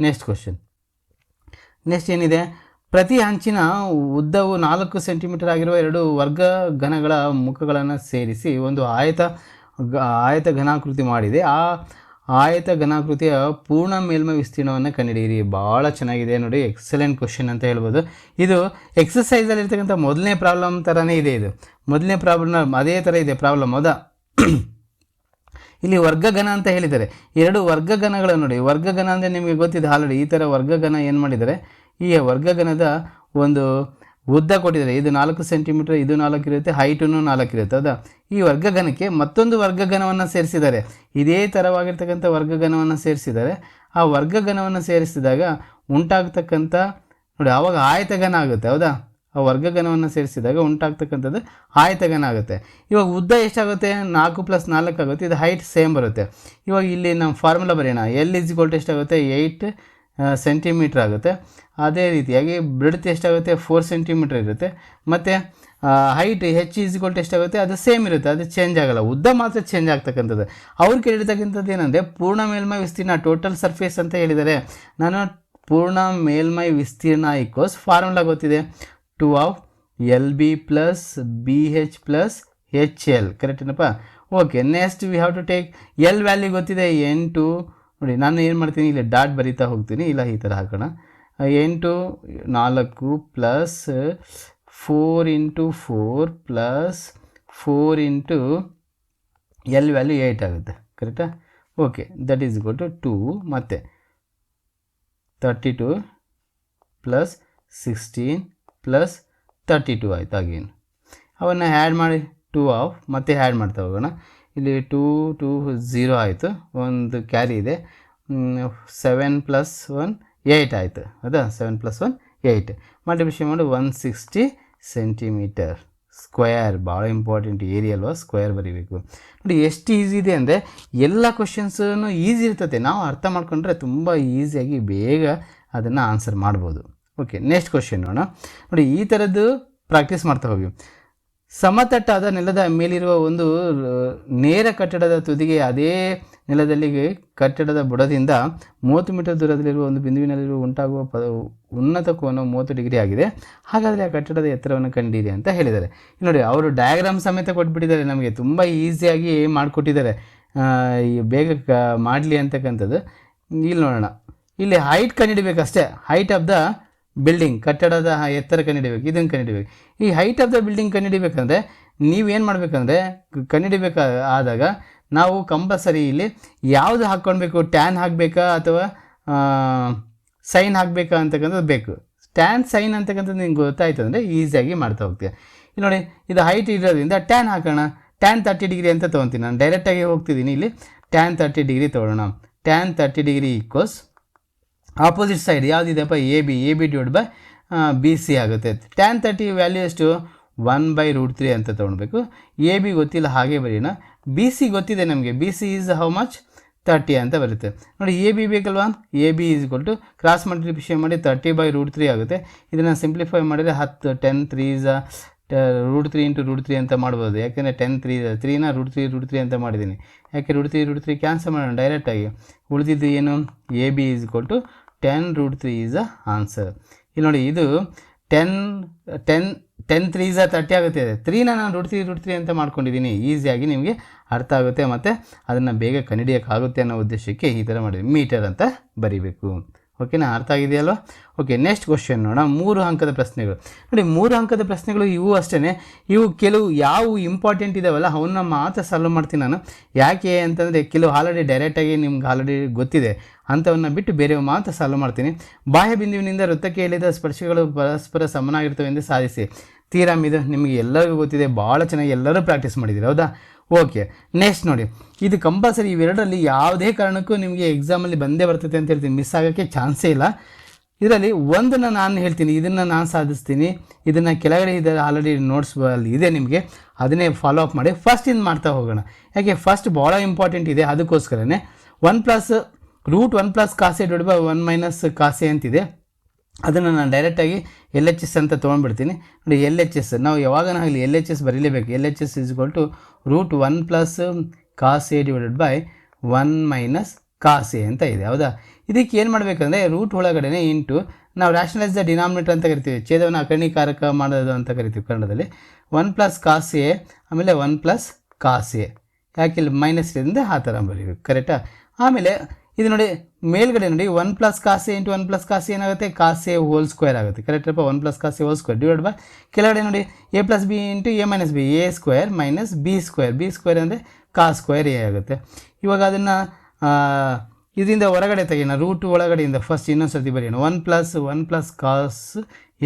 ನೆಕ್ಸ್ಟ್ ಕ್ವಶನ್ ನೆಕ್ಸ್ಟ್ ಏನಿದೆ? ಪ್ರತಿ ಅಂಚಿನ ಉದ್ದವು ನಾಲ್ಕು ಸೆಂಟಿಮೀಟರ್ ಆಗಿರುವ ಎರಡು ವರ್ಗ ಘನಗಳ ಮುಖಗಳನ್ನು ಸೇರಿಸಿ ಒಂದು ಆಯತ ಆಯತ ಘನಾಕೃತಿ ಮಾಡಿದೆ. ಆ ಆಯತ ಘನಾಕೃತಿಯ ಪೂರ್ಣ ಮೇಲ್ಮೈ ವಿಸ್ತೀರ್ಣವನ್ನು ಕಂಡುಹಿಡಿಯಿರಿ. ಭಾಳ ಚೆನ್ನಾಗಿದೆ ನೋಡಿ. ಎಕ್ಸಲೆಂಟ್ ಕ್ವಶನ್ ಅಂತ ಹೇಳ್ಬೋದು. ಇದು ಎಕ್ಸಸೈಸಲ್ಲಿ ಇರ್ತಕ್ಕಂಥ ಮೊದಲನೇ ಪ್ರಾಬ್ಲಮ್ ಥರನೇ ಇದೆ ಇದು. ಮೊದಲನೇ ಪ್ರಾಬ್ಲಮ್ ಅದೇ ಥರ ಇದೆ. ಪ್ರಾಬ್ಲಮ್ ಹೌದಾ ಇಲ್ಲಿ ವರ್ಗಘನ ಅಂತ ಹೇಳಿದ್ದಾರೆ. ಎರಡು ವರ್ಗಘನಗಳು ನೋಡಿ. ವರ್ಗಘನ ಅಂದರೆ ನಿಮಗೆ ಗೊತ್ತಿದೆ ಆಲ್ರೆಡಿ ಈ ಥರ ವರ್ಗಘನ ಏನು ಮಾಡಿದ್ದಾರೆ? ಈ ವರ್ಗಗಣದ ಒಂದು ಉದ್ದ ಕೊಟ್ಟಿದ್ದಾರೆ. ಇದು ನಾಲ್ಕು ಸೆಂಟಿಮೀಟರ್ ಇದು ನಾಲ್ಕು ಇರುತ್ತೆ ಹೈಟೂ ನಾಲ್ಕು ಇರುತ್ತೆ. ಹೌದಾ? ಈ ವರ್ಗಗಣಕ್ಕೆ ಮತ್ತೊಂದು ವರ್ಗಗಣವನ್ನು ಸೇರಿಸಿದ್ದಾರೆ. ಇದೇ ಥರವಾಗಿರ್ತಕ್ಕಂಥ ವರ್ಗಗಣವನ್ನು ಸೇರಿಸಿದ್ದಾರೆ. ಆ ವರ್ಗಗಣವನ್ನು ಸೇರಿಸಿದಾಗ ಉಂಟಾಗ್ತಕ್ಕಂಥ, ನೋಡಿ ಆವಾಗ ಆಯತಗನ ಆಗುತ್ತೆ. ಹೌದಾ? ಆ ವರ್ಗಗಣವನ್ನು ಸೇರಿಸಿದಾಗ ಉಂಟಾಗ್ತಕ್ಕಂಥದ್ದು ಆಯತಗಣ ಆಗುತ್ತೆ. ಇವಾಗ ಉದ್ದ ಎಷ್ಟಾಗುತ್ತೆ? ನಾಲ್ಕು ಪ್ಲಸ್ ನಾಲ್ಕು ಆಗುತ್ತೆ. ಇದು ಹೈಟ್ ಸೇಮ್ ಬರುತ್ತೆ. ಇವಾಗ ಇಲ್ಲಿ ನಮ್ಮ ಫಾರ್ಮುಲಾ ಬರೆಯೋಣ. ಎಲ್ ಇಸ್ ಗೋಲ್ಟ್ ಎಷ್ಟಾಗುತ್ತೆ? ಏಯ್ಟ್ ಸೆಂಟಿಮೀಟ್ರ್ ಆಗುತ್ತೆ. ಅದೇ ರೀತಿಯಾಗಿ ಬ್ರೆಡ್ತ್ ಎಷ್ಟಾಗುತ್ತೆ? ಫೋರ್ ಸೆಂಟಿಮೀಟ್ರ್ ಇರುತ್ತೆ. ಮತ್ತು ಹೈಟ್ ಹೆಚ್ ಈಸ್ ಟು ಎಷ್ಟಾಗುತ್ತೆ? ಅದು ಸೇಮ್ ಇರುತ್ತೆ. ಅದು ಚೇಂಜ್ ಆಗಲ್ಲ. ಉದ್ದ ಮಾತ್ರ ಚೇಂಜ್ ಆಗ್ತಕ್ಕಂಥದ್ದು. ಅವ್ರು ಕೇಳಿರ್ತಕ್ಕಂಥದ್ದು ಏನಂದರೆ, ಪೂರ್ಣ ಮೇಲ್ಮೈ ವಿಸ್ತೀರ್ಣ ಟೋಟಲ್ ಸರ್ಫೇಸ್ ಅಂತ ಹೇಳಿದ್ದಾರೆ ನಾನು ಪೂರ್ಣ ಮೇಲ್ಮೈ ವಿಸ್ತೀರ್ಣ ಇಕ್ಕೋಸ್ ಫಾರ್ಮುಲಾ ಗೊತ್ತಿದೆ. Two of L B plus B H plus H L ಕರೆಕ್ಟೇನಪ್ಪ okay next we have to take L value ಗೊತ್ತಿದೆ. ಎಂಟು ನೋಡಿ, ನಾನು ಏನು ಮಾಡ್ತೀನಿ, ಇಲ್ಲಿ ಡಾಟ್ ಬರಿತಾ ಹೋಗ್ತೀನಿ. ಇಲ್ಲ, ಈ ಥರ ಹಾಕೋಣ. ಎಂಟು, ನಾಲ್ಕು plus four into four plus four into L value eight ಆಗುತ್ತೆ. ಕರೆಕ್ಟಾ? Okay, that is go to two. ಮತ್ತು thirty two plus sixteen plus thirty two ಆಯಿತು ಅಗೇನ್ ಅವನ್ನು ಆ್ಯಡ್ ಮಾಡಿ ಟೂ ಆಫ್ ಮತ್ತೆ ಆ್ಯಡ್ ಮಾಡ್ತಾ ಹೋಗೋಣ. ಇಲ್ಲಿ ಟೂ ಟೂ ಝೀರೋ ಆಯಿತು. ಒಂದು ಕ್ಯಾರಿ ಇದೆ. ಸೆವೆನ್ ಪ್ಲಸ್ ಒನ್ ಏಯ್ಟ್ ಆಯಿತು. ಹೌದಾ? Seven plus one eight multiplication ಮಾಡಿ ಒನ್ ಸಿಕ್ಸ್ಟಿ ಸೆಂಟಿಮೀಟರ್ ಸ್ಕ್ವೇರ್ ಭಾಳ ಇಂಪಾರ್ಟೆಂಟ್ ಏರಿಯಾ ಅಲ್ವಾ? ಸ್ಕ್ವೇರ್ ಬರೀಬೇಕು. ನೋಡಿ, ಎಷ್ಟು ಈಸಿ ಇದೆ ಅಂದರೆ ಎಲ್ಲ ಕ್ವಶನ್ಸನ್ನು ಈಸಿ ಇರ್ತದೆ. ನಾವು ಅರ್ಥ ಮಾಡ್ಕೊಂಡ್ರೆ ತುಂಬ ಈಸಿಯಾಗಿ ಬೇಗ ಅದನ್ನು ಆನ್ಸರ್ ಮಾಡ್ಬೋದು. ಓಕೆ ನೆಕ್ಸ್ಟ್ ಕ್ವಶನ್ ನೋಡೋಣ. ನೋಡಿ, ಈ ಥರದ್ದು ಪ್ರಾಕ್ಟೀಸ್ ಮಾಡ್ತಾ ಹೋಗಿ. ಸಮತಟ್ಟಾದ ನೆಲದ ಮೇಲಿರುವ ಒಂದು ನೇರ ಕಟ್ಟಡದ ತುದಿಗೆ ಅದೇ ನೆಲದಲ್ಲಿ ಕಟ್ಟಡದ ಬುಡದಿಂದ ಮೂವತ್ತು ಮೀಟರ್ ದೂರದಲ್ಲಿರುವ ಒಂದು ಬಿಂದುವಿನಲ್ಲಿರುವ ಉಂಟಾಗುವ ಪದ ಉನ್ನತ ಕೋನ ಮೂವತ್ತು ಡಿಗ್ರಿ ಆಗಿದೆ. ಹಾಗಾದರೆ ಆ ಕಟ್ಟಡದ ಎತ್ತರವನ್ನು ಕಂಡಿದೆ ಅಂತ ಹೇಳಿದ್ದಾರೆ. ನೋಡಿ, ಅವರು ಡಯಾಗ್ರಾಮ್ ಸಮೇತ ಕೊಟ್ಬಿಟ್ಟಿದ್ದಾರೆ. ನಮಗೆ ತುಂಬ ಈಸಿಯಾಗಿ ಮಾಡಿಕೊಟ್ಟಿದ್ದಾರೆ. ಬೇಗ ಕ, ಮಾಡಲಿ ಅಂತಕ್ಕಂಥದ್ದು. ಇಲ್ಲಿ ನೋಡೋಣ. ಇಲ್ಲಿ ಹೈಟ್ ಕಂಡುಹಿಡಿಬೇಕಷ್ಟೇ. ಹೈಟ್ ಆಫ್ ದ ಬಿಲ್ಡಿಂಗ್ ಕಟ್ಟಡದ ಎತ್ತರ ಕಂಡುಹಿಡಿಬೇಕು ಇದನ್ನು ಕಂಡುಹಿಡಿಬೇಕು ಈ ಹೈಟ್ ಆಫ್ ದ ಬಿಲ್ಡಿಂಗ್ ಕಂಡುಹಿಡಿಬೇಕಂದ್ರೆ ನೀವೇನು ಮಾಡಬೇಕಂದ್ರೆ ಕಂಡುಹಿಡಿಬೇಕ ಆದಾಗ ನಾವು ಕಂಪಲ್ಸರಿ ಇಲ್ಲಿ ಯಾವುದು ಹಾಕ್ಕೊಳ್ಬೇಕು ಟ್ಯಾನ್ ಹಾಕಬೇಕಾ ಅಥವಾ ಸೈನ್ ಹಾಕಬೇಕಾ ಅಂತಕ್ಕಂಥದ್ದು ಬೇಕು. ಟ್ಯಾನ್ ಸೈನ್ ಅಂತಕ್ಕಂಥದ್ದು ನಿಮ್ಗೆ ಗೊತ್ತಾಯ್ತು ಅಂದರೆ ಈಸಿಯಾಗಿ ಮಾಡ್ತಾ ಹೋಗ್ತೀವಿ ಇಲ್ಲಿ ನೋಡಿ, ಇದು ಹೈಟ್ ಇರೋದ್ರಿಂದ ಟ್ಯಾನ್ ಹಾಕೋಣ. ಟ್ಯಾನ್ ತರ್ಟಿ ಡಿಗ್ರಿ ಅಂತ ತೊಗೊತೀನಿ. ನಾನು ಡೈರೆಕ್ಟಾಗಿ ಹೋಗ್ತಿದ್ದೀನಿ ಇಲ್ಲಿ. ಟ್ಯಾನ್ ತರ್ಟಿ ಡಿಗ್ರಿ ತೊಗೊಳ್ಳೋಣ. Tan thirty degree equals opposite side ಯಾವುದಿದೆಯಪ್ಪ A B A B divide by B C ಆಗುತ್ತೆ. ಟ್ಯಾನ್ ತರ್ಟಿ ವ್ಯಾಲ್ಯೂ ಎಷ್ಟು? ಒನ್ ಬೈ ರೂಟ್ ತ್ರೀ ಅಂತ ತೊಗೊಳ್ಬೇಕು. ಎ ಬಿ ಗೊತ್ತಿಲ್ಲ, ಹಾಗೆ ಬರೀಣ ಬಿ ಸಿ ಗೊತ್ತಿದೆ ನಮಗೆ. B C is how much thirty ಅಂತ ಬರುತ್ತೆ. ನೋಡಿ ಎ ಬಿ ಬೇಕಲ್ವಾ? A B is to cross multiplication ಮಾಡಿ ತರ್ಟಿ ಬೈ ರೂಟ್ ತ್ರೀ ಆಗುತ್ತೆ. ಇದನ್ನು ಸಿಂಪ್ಲಿಫೈ ಮಾಡಿದರೆ ಹತ್ತು ten three is root three into root three ಅಂತ ಮಾಡ್ಬೋದು. ಯಾಕೆಂದರೆ ಟೆನ್ ತ್ರೀ ತ್ರೀನ ರೂಟ್ ತ್ರೀ ರೂಟ್ ತ್ರೀ ಅಂತ ಮಾಡಿದ್ದೀನಿ. ಯಾಕೆ root three root three cancel ಮಾಡೋಣ ಡೈರೆಕ್ಟಾಗಿ ಉಳಿದಿದ್ದು ಏನು? A B is to ten root three is a answer ಇಲ್ಲಿ ನೋಡಿ, ಇದು ಟೆನ್ ಟೆನ್ ಟೆನ್ ತ್ರೀ ಝ ತರ್ಟಿ ಆಗುತ್ತೆ. ತ್ರೀನ ನಾನು ರೂಟ್ ತ್ರೀ ರೂಟ್ ತ್ರೀ ಅಂತ ಮಾಡ್ಕೊಂಡಿದ್ದೀನಿ ಈಸಿಯಾಗಿ ನಿಮಗೆ ಅರ್ಥ ಆಗುತ್ತೆ ಮತ್ತು ಅದನ್ನು ಬೇಗ ಕಂಡಿಡಿಯೋಕ್ಕಾಗುತ್ತೆ ಅನ್ನೋ ಉದ್ದೇಶಕ್ಕೆ ಈ ಥರ ಮಾಡಿದ್ವಿ. ಮೀಟರ್ ಅಂತ ಬರಿಬೇಕು. ಓಕೆನಾ ಅರ್ಥ ಆಗಿದೆಯಲ್ವಾ ಓಕೆ ನೆಕ್ಸ್ಟ್ ಕ್ವಶನ್ ನೋಡೋಣ. ಮೂರು ಅಂಕದ ಪ್ರಶ್ನೆಗಳು. ನೋಡಿ, ಮೂರು ಅಂಕದ ಪ್ರಶ್ನೆಗಳು ಇವು ಅಷ್ಟೇ ಇವು ಕೆಲವು ಯಾವ ಇಂಪಾರ್ಟೆಂಟ್ ಇದಾವಲ್ಲ ಅವನ್ನ ಮಾತ್ರ ಸಾಲ್ವ್ ಮಾಡ್ತೀನಿ ನಾನು. ಯಾಕೆ ಅಂತಂದರೆ, ಕೆಲವು ಆಲ್ರೆಡಿ ಡೈರೆಕ್ಟಾಗಿ ನಿಮ್ಗೆ ಆಲ್ರೆಡಿ ಗೊತ್ತಿದೆ. ಅಂಥವನ್ನ ಬಿಟ್ಟು ಬೇರೆ ಮಾತ್ರ ಸಾಲ್ವ್ ಮಾಡ್ತೀನಿ. ಬಾಹ್ಯ ಬಿಂದುವಿನಿಂದ ವೃತ್ತಕ್ಕೆ ಎಳೆದ ಸ್ಪರ್ಶಗಳು ಪರಸ್ಪರ ಸಮನಾಗಿರ್ತವೆ ಎಂದು ಸಾಧಿಸಿ. ತೀರಾಮ್ ಇದು ನಿಮಗೆ ಎಲ್ಲರಿಗೂ ಗೊತ್ತಿದೆ. ಭಾಳ ಚೆನ್ನಾಗಿ ಎಲ್ಲರೂ ಪ್ರಾಕ್ಟೀಸ್ ಮಾಡಿದ್ದೀರಿ, ಹೌದಾ? ಓಕೆ ನೆಕ್ಸ್ಟ್ ನೋಡಿ. ಇದು ಕಂಪಲ್ಸರಿ ಇವೆರಡರಲ್ಲಿ ಯಾವುದೇ ಕಾರಣಕ್ಕೂ ನಿಮಗೆ ಎಕ್ಸಾಮಲ್ಲಿ ಬಂದೇ ಬರ್ತದೆ ಅಂತ ಹೇಳ್ತೀನಿ. ಮಿಸ್ ಆಗೋಕ್ಕೆ ಚಾನ್ಸೇ ಇಲ್ಲ. ಇದರಲ್ಲಿ ಒಂದನ್ನು ನಾನು ಹೇಳ್ತೀನಿ, ಇದನ್ನು ನಾನು ಸಾಧಿಸ್ತೀನಿ. ಇದನ್ನು ಕೆಳಗಡೆ ಇದೆ ಆಲ್ರೆಡಿ ನೋಟ್ಸ್ ಅಲ್ಲಿ ಇದೆ ನಿಮಗೆ. ಅದನ್ನೇ ಫಾಲೋ ಅಪ್ ಮಾಡಿ. ಫಸ್ಟ್ ಇಂದ ಮಾಡ್ತಾ ಹೋಗೋಣ. ಯಾಕೆ ಫಸ್ಟ್ ಭಾಳ ಇಂಪಾರ್ಟೆಂಟ್ ಇದೆ, ಅದಕ್ಕೋಸ್ಕರನೇ. One plus root one plus cos A divide by one minus cos A ಅಂತಿದೆ. ಅದನ್ನು ನಾನು ಡೈರೆಕ್ಟಾಗಿ ಎಲ್ ಎಚ್ ಎಸ್ ಅಂತ ತೊಗೊಂಡ್ಬಿಡ್ತೀನಿ. ನೋಡಿ ಎಲ್ ಎಚ್ ಎಸ್ ನಾವು ಯಾವಾಗನಾಗಲಿ L H S ಬರೀಲೇಬೇಕು? L H S is to root one plus cos A divided by one minus cos A ಅಂತ ಇದೆ, ಹೌದಾ? ಇದಕ್ಕೆ ಏನು ಮಾಡಬೇಕಂದ್ರೆ ರೂಟ್ ಒಳಗಡೆ ಇಂಟು ನಾವು ರ್ಯಾಷನಲೈಸ್ ದ ಡಿನಾಮಿನೇಟರ್ ಅಂತ ಕರಿತೀವಿ. ಛೇದವನ್ನು ಅಕರ್ಣೀಕಾರಕ ಮಾಡೋದು ಅಂತ ಕರಿತೀವಿ ಕನ್ನಡದಲ್ಲಿ. ಒನ್ ಪ್ಲಸ್ ಕಾಸ್ ಎ ಆಮೇಲೆ one plus cos A minus ಇರಿಂದ ಆ ಥರ ಬರೀಬೇಕು ಕರೆಕ್ಟಾ ಆಮೇಲೆ ಇದು ನೋಡಿ, ಮೇಲ್ಗಡೆ ನೋಡಿ one plus cos A into one plus cos A ಏನಾಗುತ್ತೆ? ಕಾಸೆ ಹೋಲ್ ಸ್ಕ್ವೇರ್ ಆಗುತ್ತೆ. ಕರೆಕ್ಟಪ್ಪ one plus cos A whole square divide by ಕೆಳಗಡೆ ನೋಡಿ A plus B into A minus B A square minus B square B square ಅಂದರೆ ಕಾ square A ಆಗುತ್ತೆ. ಇವಾಗ ಅದನ್ನು ಇದರಿಂದ ಹೊರಗಡೆ ತೆಗೆಯೋಣ. ರೂಟ್ ಒಳಗಡೆಯಿಂದ ಫಸ್ಟ್ ಇನ್ನೊಂದು ಸರ್ತಿ ಬರೆಯೋಣ. One plus one plus cos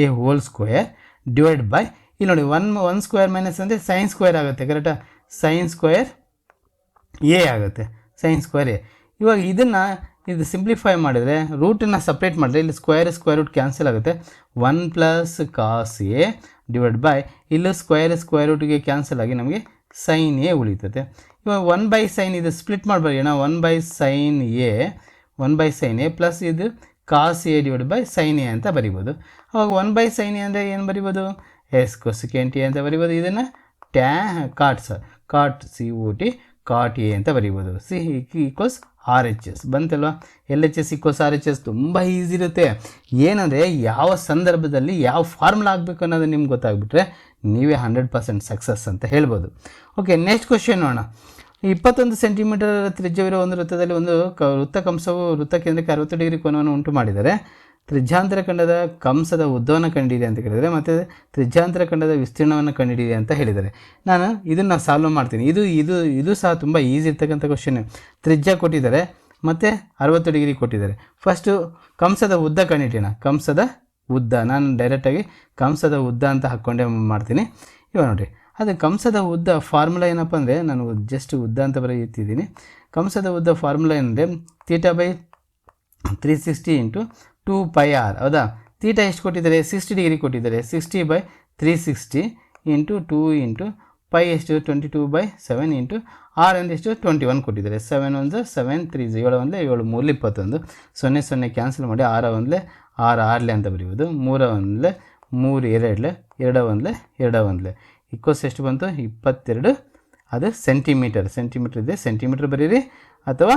A whole square divide by ಇಲ್ಲಿ ನೋಡಿ ಒನ್ ಒನ್ ಸ್ಕ್ವೇರ್ ಮೈನಸ್ ಅಂದರೆ ಸೈನ್ ಸ್ಕ್ವೇರ್ ಆಗುತ್ತೆ. ಕರೆಕ್ಟಾ ಸೈನ್ ಸ್ಕ್ವೇರ್ ಎ ಆಗುತ್ತೆ. ಸೈನ್ ಸ್ಕ್ವೇರ್ ಎ ಇವಾಗ ಇದನ್ನು ಇದು ಸಿಂಪ್ಲಿಫೈ ಮಾಡಿದರೆ ರೂಟನ್ನು ಸಪ್ರೇಟ್ ಮಾಡಿದ್ರೆ ಇಲ್ಲಿ ಸ್ಕ್ವೇರ್ ಸ್ಕ್ವೇರ್ ರೂಟ್ ಕ್ಯಾನ್ಸಲ್ ಆಗುತ್ತೆ. One plus cos A divide by ಇಲ್ಲೂ ಸ್ಕ್ವೇರ್ ಸ್ಕ್ವೇರ್ ರೂಟಿಗೆ ಕ್ಯಾನ್ಸಲ್ ಆಗಿ ನಮಗೆ ಸೈನ್ ಎ ಉಳಿತದೆ. ಇವಾಗ ಒನ್ ಬೈ ಸೈನ್ ಇದು ಸ್ಪ್ಲಿಟ್ ಮಾಡಬಾರ್ದು. ಏನೋ one by sine A one by sine A plus ಇದು cos A divide by sine A ಅಂತ ಬರಿಬೋದು. ಅವಾಗ ಒನ್ ಬೈ ಸೈನ್ ಎ ಅಂದರೆ ಏನು ಬರಿಬೋದು? ಎಸ್ ಕೊಸಿಕೆಂಟ್ ಎ ಅಂತ ಬರಿಬೋದು. ಇದನ್ನು ಟ್ಯಾ cot sir cot C O T cot A ಅಂತ ಬರಿಬೋದು. C equals R H S ಬಂತಲ್ವಾ? L H S equals R H S ತುಂಬ ಈಸಿ ಇರುತ್ತೆ. ಏನಂದರೆ ಯಾವ ಸಂದರ್ಭದಲ್ಲಿ ಯಾವ ಫಾರ್ಮುಲಾ ಆಗಬೇಕು ಅನ್ನೋದು ನಿಮ್ಗೆ ಗೊತ್ತಾಗ್ಬಿಟ್ರೆ ನೀವೇ ಹಂಡ್ರೆಡ್ ಪರ್ಸೆಂಟ್ ಸಕ್ಸಸ್ ಅಂತ ಹೇಳ್ಬೋದು. ಓಕೆ ನೆಕ್ಸ್ಟ್ ಕ್ವಶನ್ ನೋಡೋಣ. ಇಪ್ಪತ್ತೊಂದು ಸೆಂಟಿಮೀಟರ್ ತ್ರಿಜ್ಯವಿರುವ ಒಂದು ವೃತ್ತದಲ್ಲಿ ಒಂದು ಕ ವೃತ್ತ ಕಂಸವು ವೃತ್ತ ಕೇಂದ್ರಕ್ಕೆ ಅರವತ್ತು ಡಿಗ್ರಿ ಕೋನವನ್ನು ಉಂಟು ಮಾಡಿದರೆ, ತ್ರಿಜ್ಯಾಂತರ ಖಂಡದ ಕಂಸದ ಉದ್ದವನ್ನು ಕಂಡಿದೆ ಅಂತ ಕೇಳಿದರೆ, ಮತ್ತು ತ್ರಿಜ್ಯಾಂತರ ಖಂಡದ ವಿಸ್ತೀರ್ಣವನ್ನು ಕಂಡಿದೆ ಅಂತ ಹೇಳಿದ್ದಾರೆ ನಾನು ಇದನ್ನು ಸಾಲ್ವ್ ಮಾಡ್ತೀನಿ. ಇದು ಇದು ಇದು ಸಹ ತುಂಬ ಈಸಿ ಇರ್ತಕ್ಕಂಥ ಕ್ವಶನ್ ತ್ರಿಜ್ಯ ಕೊಟ್ಟಿದ್ದಾರೆ, ಮತ್ತು ಅರವತ್ತು ಡಿಗ್ರಿ ಕೊಟ್ಟಿದ್ದಾರೆ. ಫಸ್ಟು ಕಂಸದ ಉದ್ದ ಕಂಡಿಟ್ಟಿನ ಕಂಸದ ಉದ್ದ. ನಾನು ಡೈರೆಕ್ಟಾಗಿ ಕಂಸದ ಉದ್ದ ಅಂತ ಹಾಕ್ಕೊಂಡೇ ಮಾಡ್ತೀನಿ. ಇವಾಗ ನೋಡಿರಿ ಅದು ಕಂಸದ ಉದ್ದ ಫಾರ್ಮುಲಾ ಏನಪ್ಪ ಅಂದರೆ ನಾನು ಜಸ್ಟ್ ಉದ್ದ ಅಂತ ಬರೆಯುತ್ತಿದ್ದೀನಿ. ಕಂಸದ ಉದ್ದ ಫಾರ್ಮುಲಾ ಏನಂದರೆ theta by three sixty into two pi R ಹೌದಾ? ತೀಟ ಎಷ್ಟು ಕೊಟ್ಟಿದ್ದಾರೆ? ಸಿಕ್ಸ್ಟಿ ಡಿಗ್ರಿ ಕೊಟ್ಟಿದ್ದಾರೆ. Sixty by three sixty into two into pi ಎಷ್ಟು? Twenty two by seven into R ಅಂದರೆ ಎಷ್ಟು? ಟ್ವೆಂಟಿ ಒನ್ ಕೊಟ್ಟಿದ್ದಾರೆ. ಸೆವೆನ್ ಒಂದು ಸೆವೆನ್ ತ್ರೀ ಏಳು ಒಂದಲೇ ಏಳು, ಮೂರು ಇಪ್ಪತ್ತೊಂದು. ಸೊನ್ನೆ ಸೊನ್ನೆ ಕ್ಯಾನ್ಸಲ್ ಮಾಡಿ ಆರ ಒಂದಲೇ ಆರು, ಆರ್ಲೆ ಅಂತ ಬರೆಯುವುದು ಮೂರ ಒಂದಲೇ ಮೂರು ಎರಡಲೆ ಎರಡ ಒಂದ್ಲೆ, ಎರಡ ಒಂದಲೇ. ಇಕ್ಕೋಸ್ ಎಷ್ಟು ಬಂತು? ಇಪ್ಪತ್ತೆರಡು. ಅದು ಸೆಂಟಿಮೀಟರ್ ಸೆಂಟಿಮೀಟ್ರ್ ಇದೆ. ಸೆಂಟಿಮೀಟರ್ ಬರೀರಿ. ಅಥವಾ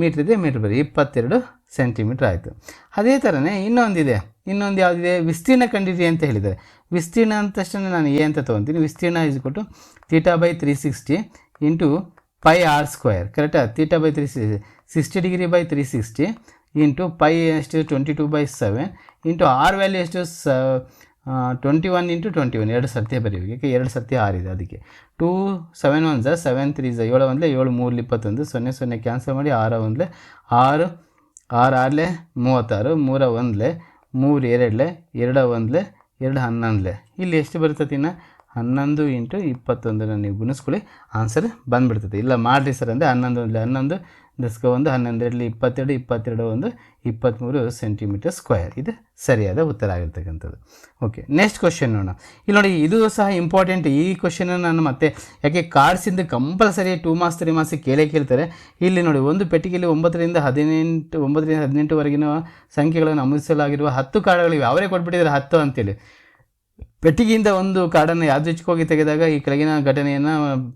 ಮೀಟ್ರ್ ಇದೆ ಮೀಟ್ರ್ ಬರೀ ಇಪ್ಪತ್ತೆರಡು ಸೆಂಟಿಮೀಟ್ರ್ ಆಯಿತು. ಅದೇ ಥರನೇ ಇನ್ನೊಂದಿದೆ. ಇನ್ನೊಂದು ಯಾವುದಿದೆ? ವಿಸ್ತೀರ್ಣ ಕಂಡಿರಿ ಅಂತ ಹೇಳಿದ್ದಾರೆ. ವಿಸ್ತೀರ್ಣ ಅಂತ ತಕ್ಷಣ ನಾನು ಎ ಅಂತ ತೊಗೊತೀನಿ. ವಿಸ್ತೀರ್ಣ ಇಸ್ ಕೊಟ್ಟು theta by three sixty into pi R square ಕರೆಕ್ಟಾ theta by three sixty degree by three sixty into pi ಎಷ್ಟು? Twenty two by seven into R value ಎಷ್ಟು? ಸ twenty one into twenty one ಎರಡು ಸರ್ತಿ ಬರೀಬೇಕು ಯಾಕೆ ಎರಡು ಸರ್ತಿ ಆರಿದೆ ಅದಕ್ಕೆ. ಟೂ ಸೆವೆನ್ ಒನ್ ಝ ಸೆವೆನ್ ತ್ರೀ ಝ ಏಳು ಒಂದಲೇ, ಏಳು ಮೂರು ಇಪ್ಪತ್ತೊಂದು, ಸೊನ್ನೆ ಸೊನ್ನೆ ಕ್ಯಾನ್ಸಲ್ ಮಾಡಿ ಆರ ಒಂದಲೇ, ಆರು ಆರು ಆರಲೆ, ಮೂವತ್ತಾರು, ಮೂರ ಒಂದಲೇ, ಮೂರು ಎರಡಲೆ, ಎರಡ ಒಂದಲೇ, ಎರಡು ಹನ್ನೊಂದಲೇ. ಇಲ್ಲಿ ಎಷ್ಟು ಬರ್ತದೆ ಇನ್ನು? ಹನ್ನೊಂದು ಇಂಟು ಇಪ್ಪತ್ತೊಂದನ್ನು ನೀವು ಗುಣಿಸ್ಕೊಳ್ಳಿ ಆನ್ಸರ್ ಬಂದುಬಿಡ್ತದೆ. ಇಲ್ಲ ಮಾಡಿರಿ ಸರ್ ಅಂದರೆ ಹನ್ನೊಂದು ಒಂದಲೇ ಹನ್ನೊಂದು ದಸ್ಕ ಒಂದು, ಹನ್ನೊಂದರಲ್ಲಿ ಇಪ್ಪತ್ತೆರಡು ಇಪ್ಪತ್ತೆರಡು ಒಂದು, ಇಪ್ಪತ್ತ್ಮೂರು ಸೆಂಟಿಮೀಟರ್ ಸ್ಕ್ವೇರ್ ಇದು ಸರಿಯಾದ ಉತ್ತರ ಆಗಿರ್ತಕ್ಕಂಥದ್ದು. ಓಕೆ ನೆಕ್ಸ್ಟ್ ಕ್ವಶನ್ ನೋಡೋಣ. ಇಲ್ಲಿ ನೋಡಿ, ಇದು ಸಹ ಇಂಪಾರ್ಟೆಂಟ್ ಈ ಕ್ವಶನನ್ನು ನಾನು ಮತ್ತೆ ಯಾಕೆ ಕಾರ್ಡ್ಸಿಂದ compulsory two marks three marks ಕೇಳೇ ಕೇಳ್ತಾರೆ. ಇಲ್ಲಿ ನೋಡಿ, ಒಂದು ಪೆಟ್ಟಿಗೆಯಲ್ಲಿ ಒಂಬತ್ತರಿಂದ ಹದಿನೆಂಟು, ಒಂಬತ್ತರಿಂದ ಹದಿನೆಂಟುವರೆಗಿನ ಸಂಖ್ಯೆಗಳನ್ನು ನಮೂದಿಸಲಾಗಿರುವ ಹತ್ತು ಕಾರ್ಡ್ಗಳಿವೆ ಅವರೇ ಕೊಟ್ಬಿಟ್ಟಿದ್ದಾರೆ ಹತ್ತು ಅಂತೇಳಿ. ಪೆಟ್ಟಿಗೆಯಿಂದ ಒಂದು ಕಾರ್ಡನ್ನು ಯಾದೃಚ್ಛಿಕವಾಗಿ ತೆಗೆದಾಗ ಈ ಕೆಳಗಿನ ಘಟನೆಯನ್ನು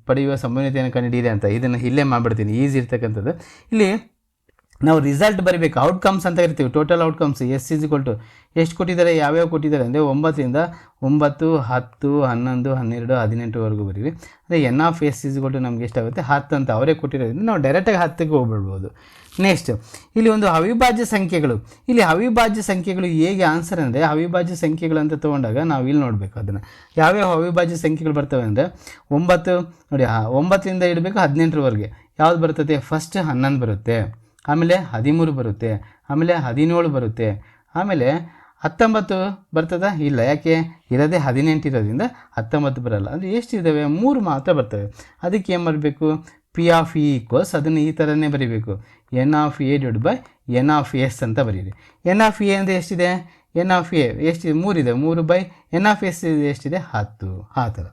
ಪಡೆಯುವ ಸಂಭವನೀಯತೆಯನ್ನು ಕಂಡುಹಿಡಿಯಿರಿ ಅಂತ. ಇದನ್ನು ಇಲ್ಲೇ ಮಾಡಿಬಿಡ್ತೀನಿ. ಈಸಿ ಇರ್ತಕ್ಕಂಥದ್ದು. ಇಲ್ಲಿ ನಾವು ರಿಸಲ್ಟ್ ಬರಬೇಕು. ಔಟ್ಕಮ್ಸ್ ಅಂತ ಇರ್ತೀವಿ. Total outcomes S is equal to ಎಷ್ಟು ಕೊಟ್ಟಿದ್ದಾರೆ? ಯಾವ್ಯಾವ ಕೊಟ್ಟಿದ್ದಾರೆ? ಅಂದರೆ ಒಂಬತ್ತರಿಂದ ಒಂಬತ್ತು, ಹತ್ತು, ಹನ್ನೊಂದು, ಹನ್ನೆರಡು ಹದಿನೆಂಟುವರೆಗೂ ಬರೀವಿ ಅಂದರೆ N of S is equal to ನಮ್ಗೆ ಎಷ್ಟಾಗುತ್ತೆ? ಹತ್ತು ಅಂತ. ಅವರೇ ಕೊಟ್ಟಿರೋದ್ರಿಂದ ನಾವು ಡೈರೆಕ್ಟಾಗಿ ಹತ್ತಕ್ಕೆ ಹೋಗ್ಬಿಡ್ಬೋದು. ನೆಕ್ಸ್ಟ್ ಇಲ್ಲಿ ಒಂದು ಅವಿಭಾಜ್ಯ ಸಂಖ್ಯೆಗಳು. ಇಲ್ಲಿ ಅವಿಭಾಜ್ಯ ಸಂಖ್ಯೆಗಳು ಹೇಗೆ ಆನ್ಸರ್ ಅಂದರೆ, ಅವಿಭಾಜ್ಯ ಸಂಖ್ಯೆಗಳು ಅಂತ ತೊಗೊಂಡಾಗ ನಾವು ಇಲ್ಲಿ ನೋಡಬೇಕು ಅದನ್ನು. ಯಾವ್ಯಾವ ಅವಿಭಾಜ್ಯ ಸಂಖ್ಯೆಗಳು ಬರ್ತವೆ ಅಂದರೆ, ಒಂಬತ್ತು, ನೋಡಿ ಒಂಬತ್ತರಿಂದ ಇಡಬೇಕು ಹದಿನೆಂಟರವರೆಗೆ. ಯಾವ್ದು ಬರ್ತದೆ? ಫಸ್ಟ್ ಹನ್ನೊಂದು ಬರುತ್ತೆ. ಆಮೇಲೆ ಹದಿಮೂರು ಬರುತ್ತೆ. ಆಮೇಲೆ ಹದಿನೇಳು ಬರುತ್ತೆ. ಆಮೇಲೆ ಹತ್ತೊಂಬತ್ತು ಬರ್ತದಾ? ಇಲ್ಲ. ಯಾಕೆ? ಇರೋದೇ ಹದಿನೆಂಟು ಇರೋದ್ರಿಂದ ಹತ್ತೊಂಬತ್ತು ಬರಲ್ಲ. ಅಂದರೆ ಎಷ್ಟಿದ್ದಾವೆ ಮೂರು ಮಾತ್ರ ಬರ್ತವೆ. ಅದಕ್ಕೆ ಏನು ಬರಬೇಕು ಪಿ ಆಫ್ ಇ ಈಕ್ವಲ್ಸ್ ಅದನ್ನು ಈ ಥರನೇ ಬರೀಬೇಕು. N of A divide by N of S ಅಂತ ಬರೀರಿ. ಎನ್ ಆಫ್ ಎ ಅಂದರೆ ಎಷ್ಟಿದೆ? ಎನ್ ಆಫ್ ಎ ಎಷ್ಟಿದೆ? ಮೂರಿದೆ. ಮೂರು ಬೈ ಎನ್ ಆಫ್ ಎಸ್ ಎಷ್ಟಿದೆ? ಹತ್ತು. ಆ ಥರ.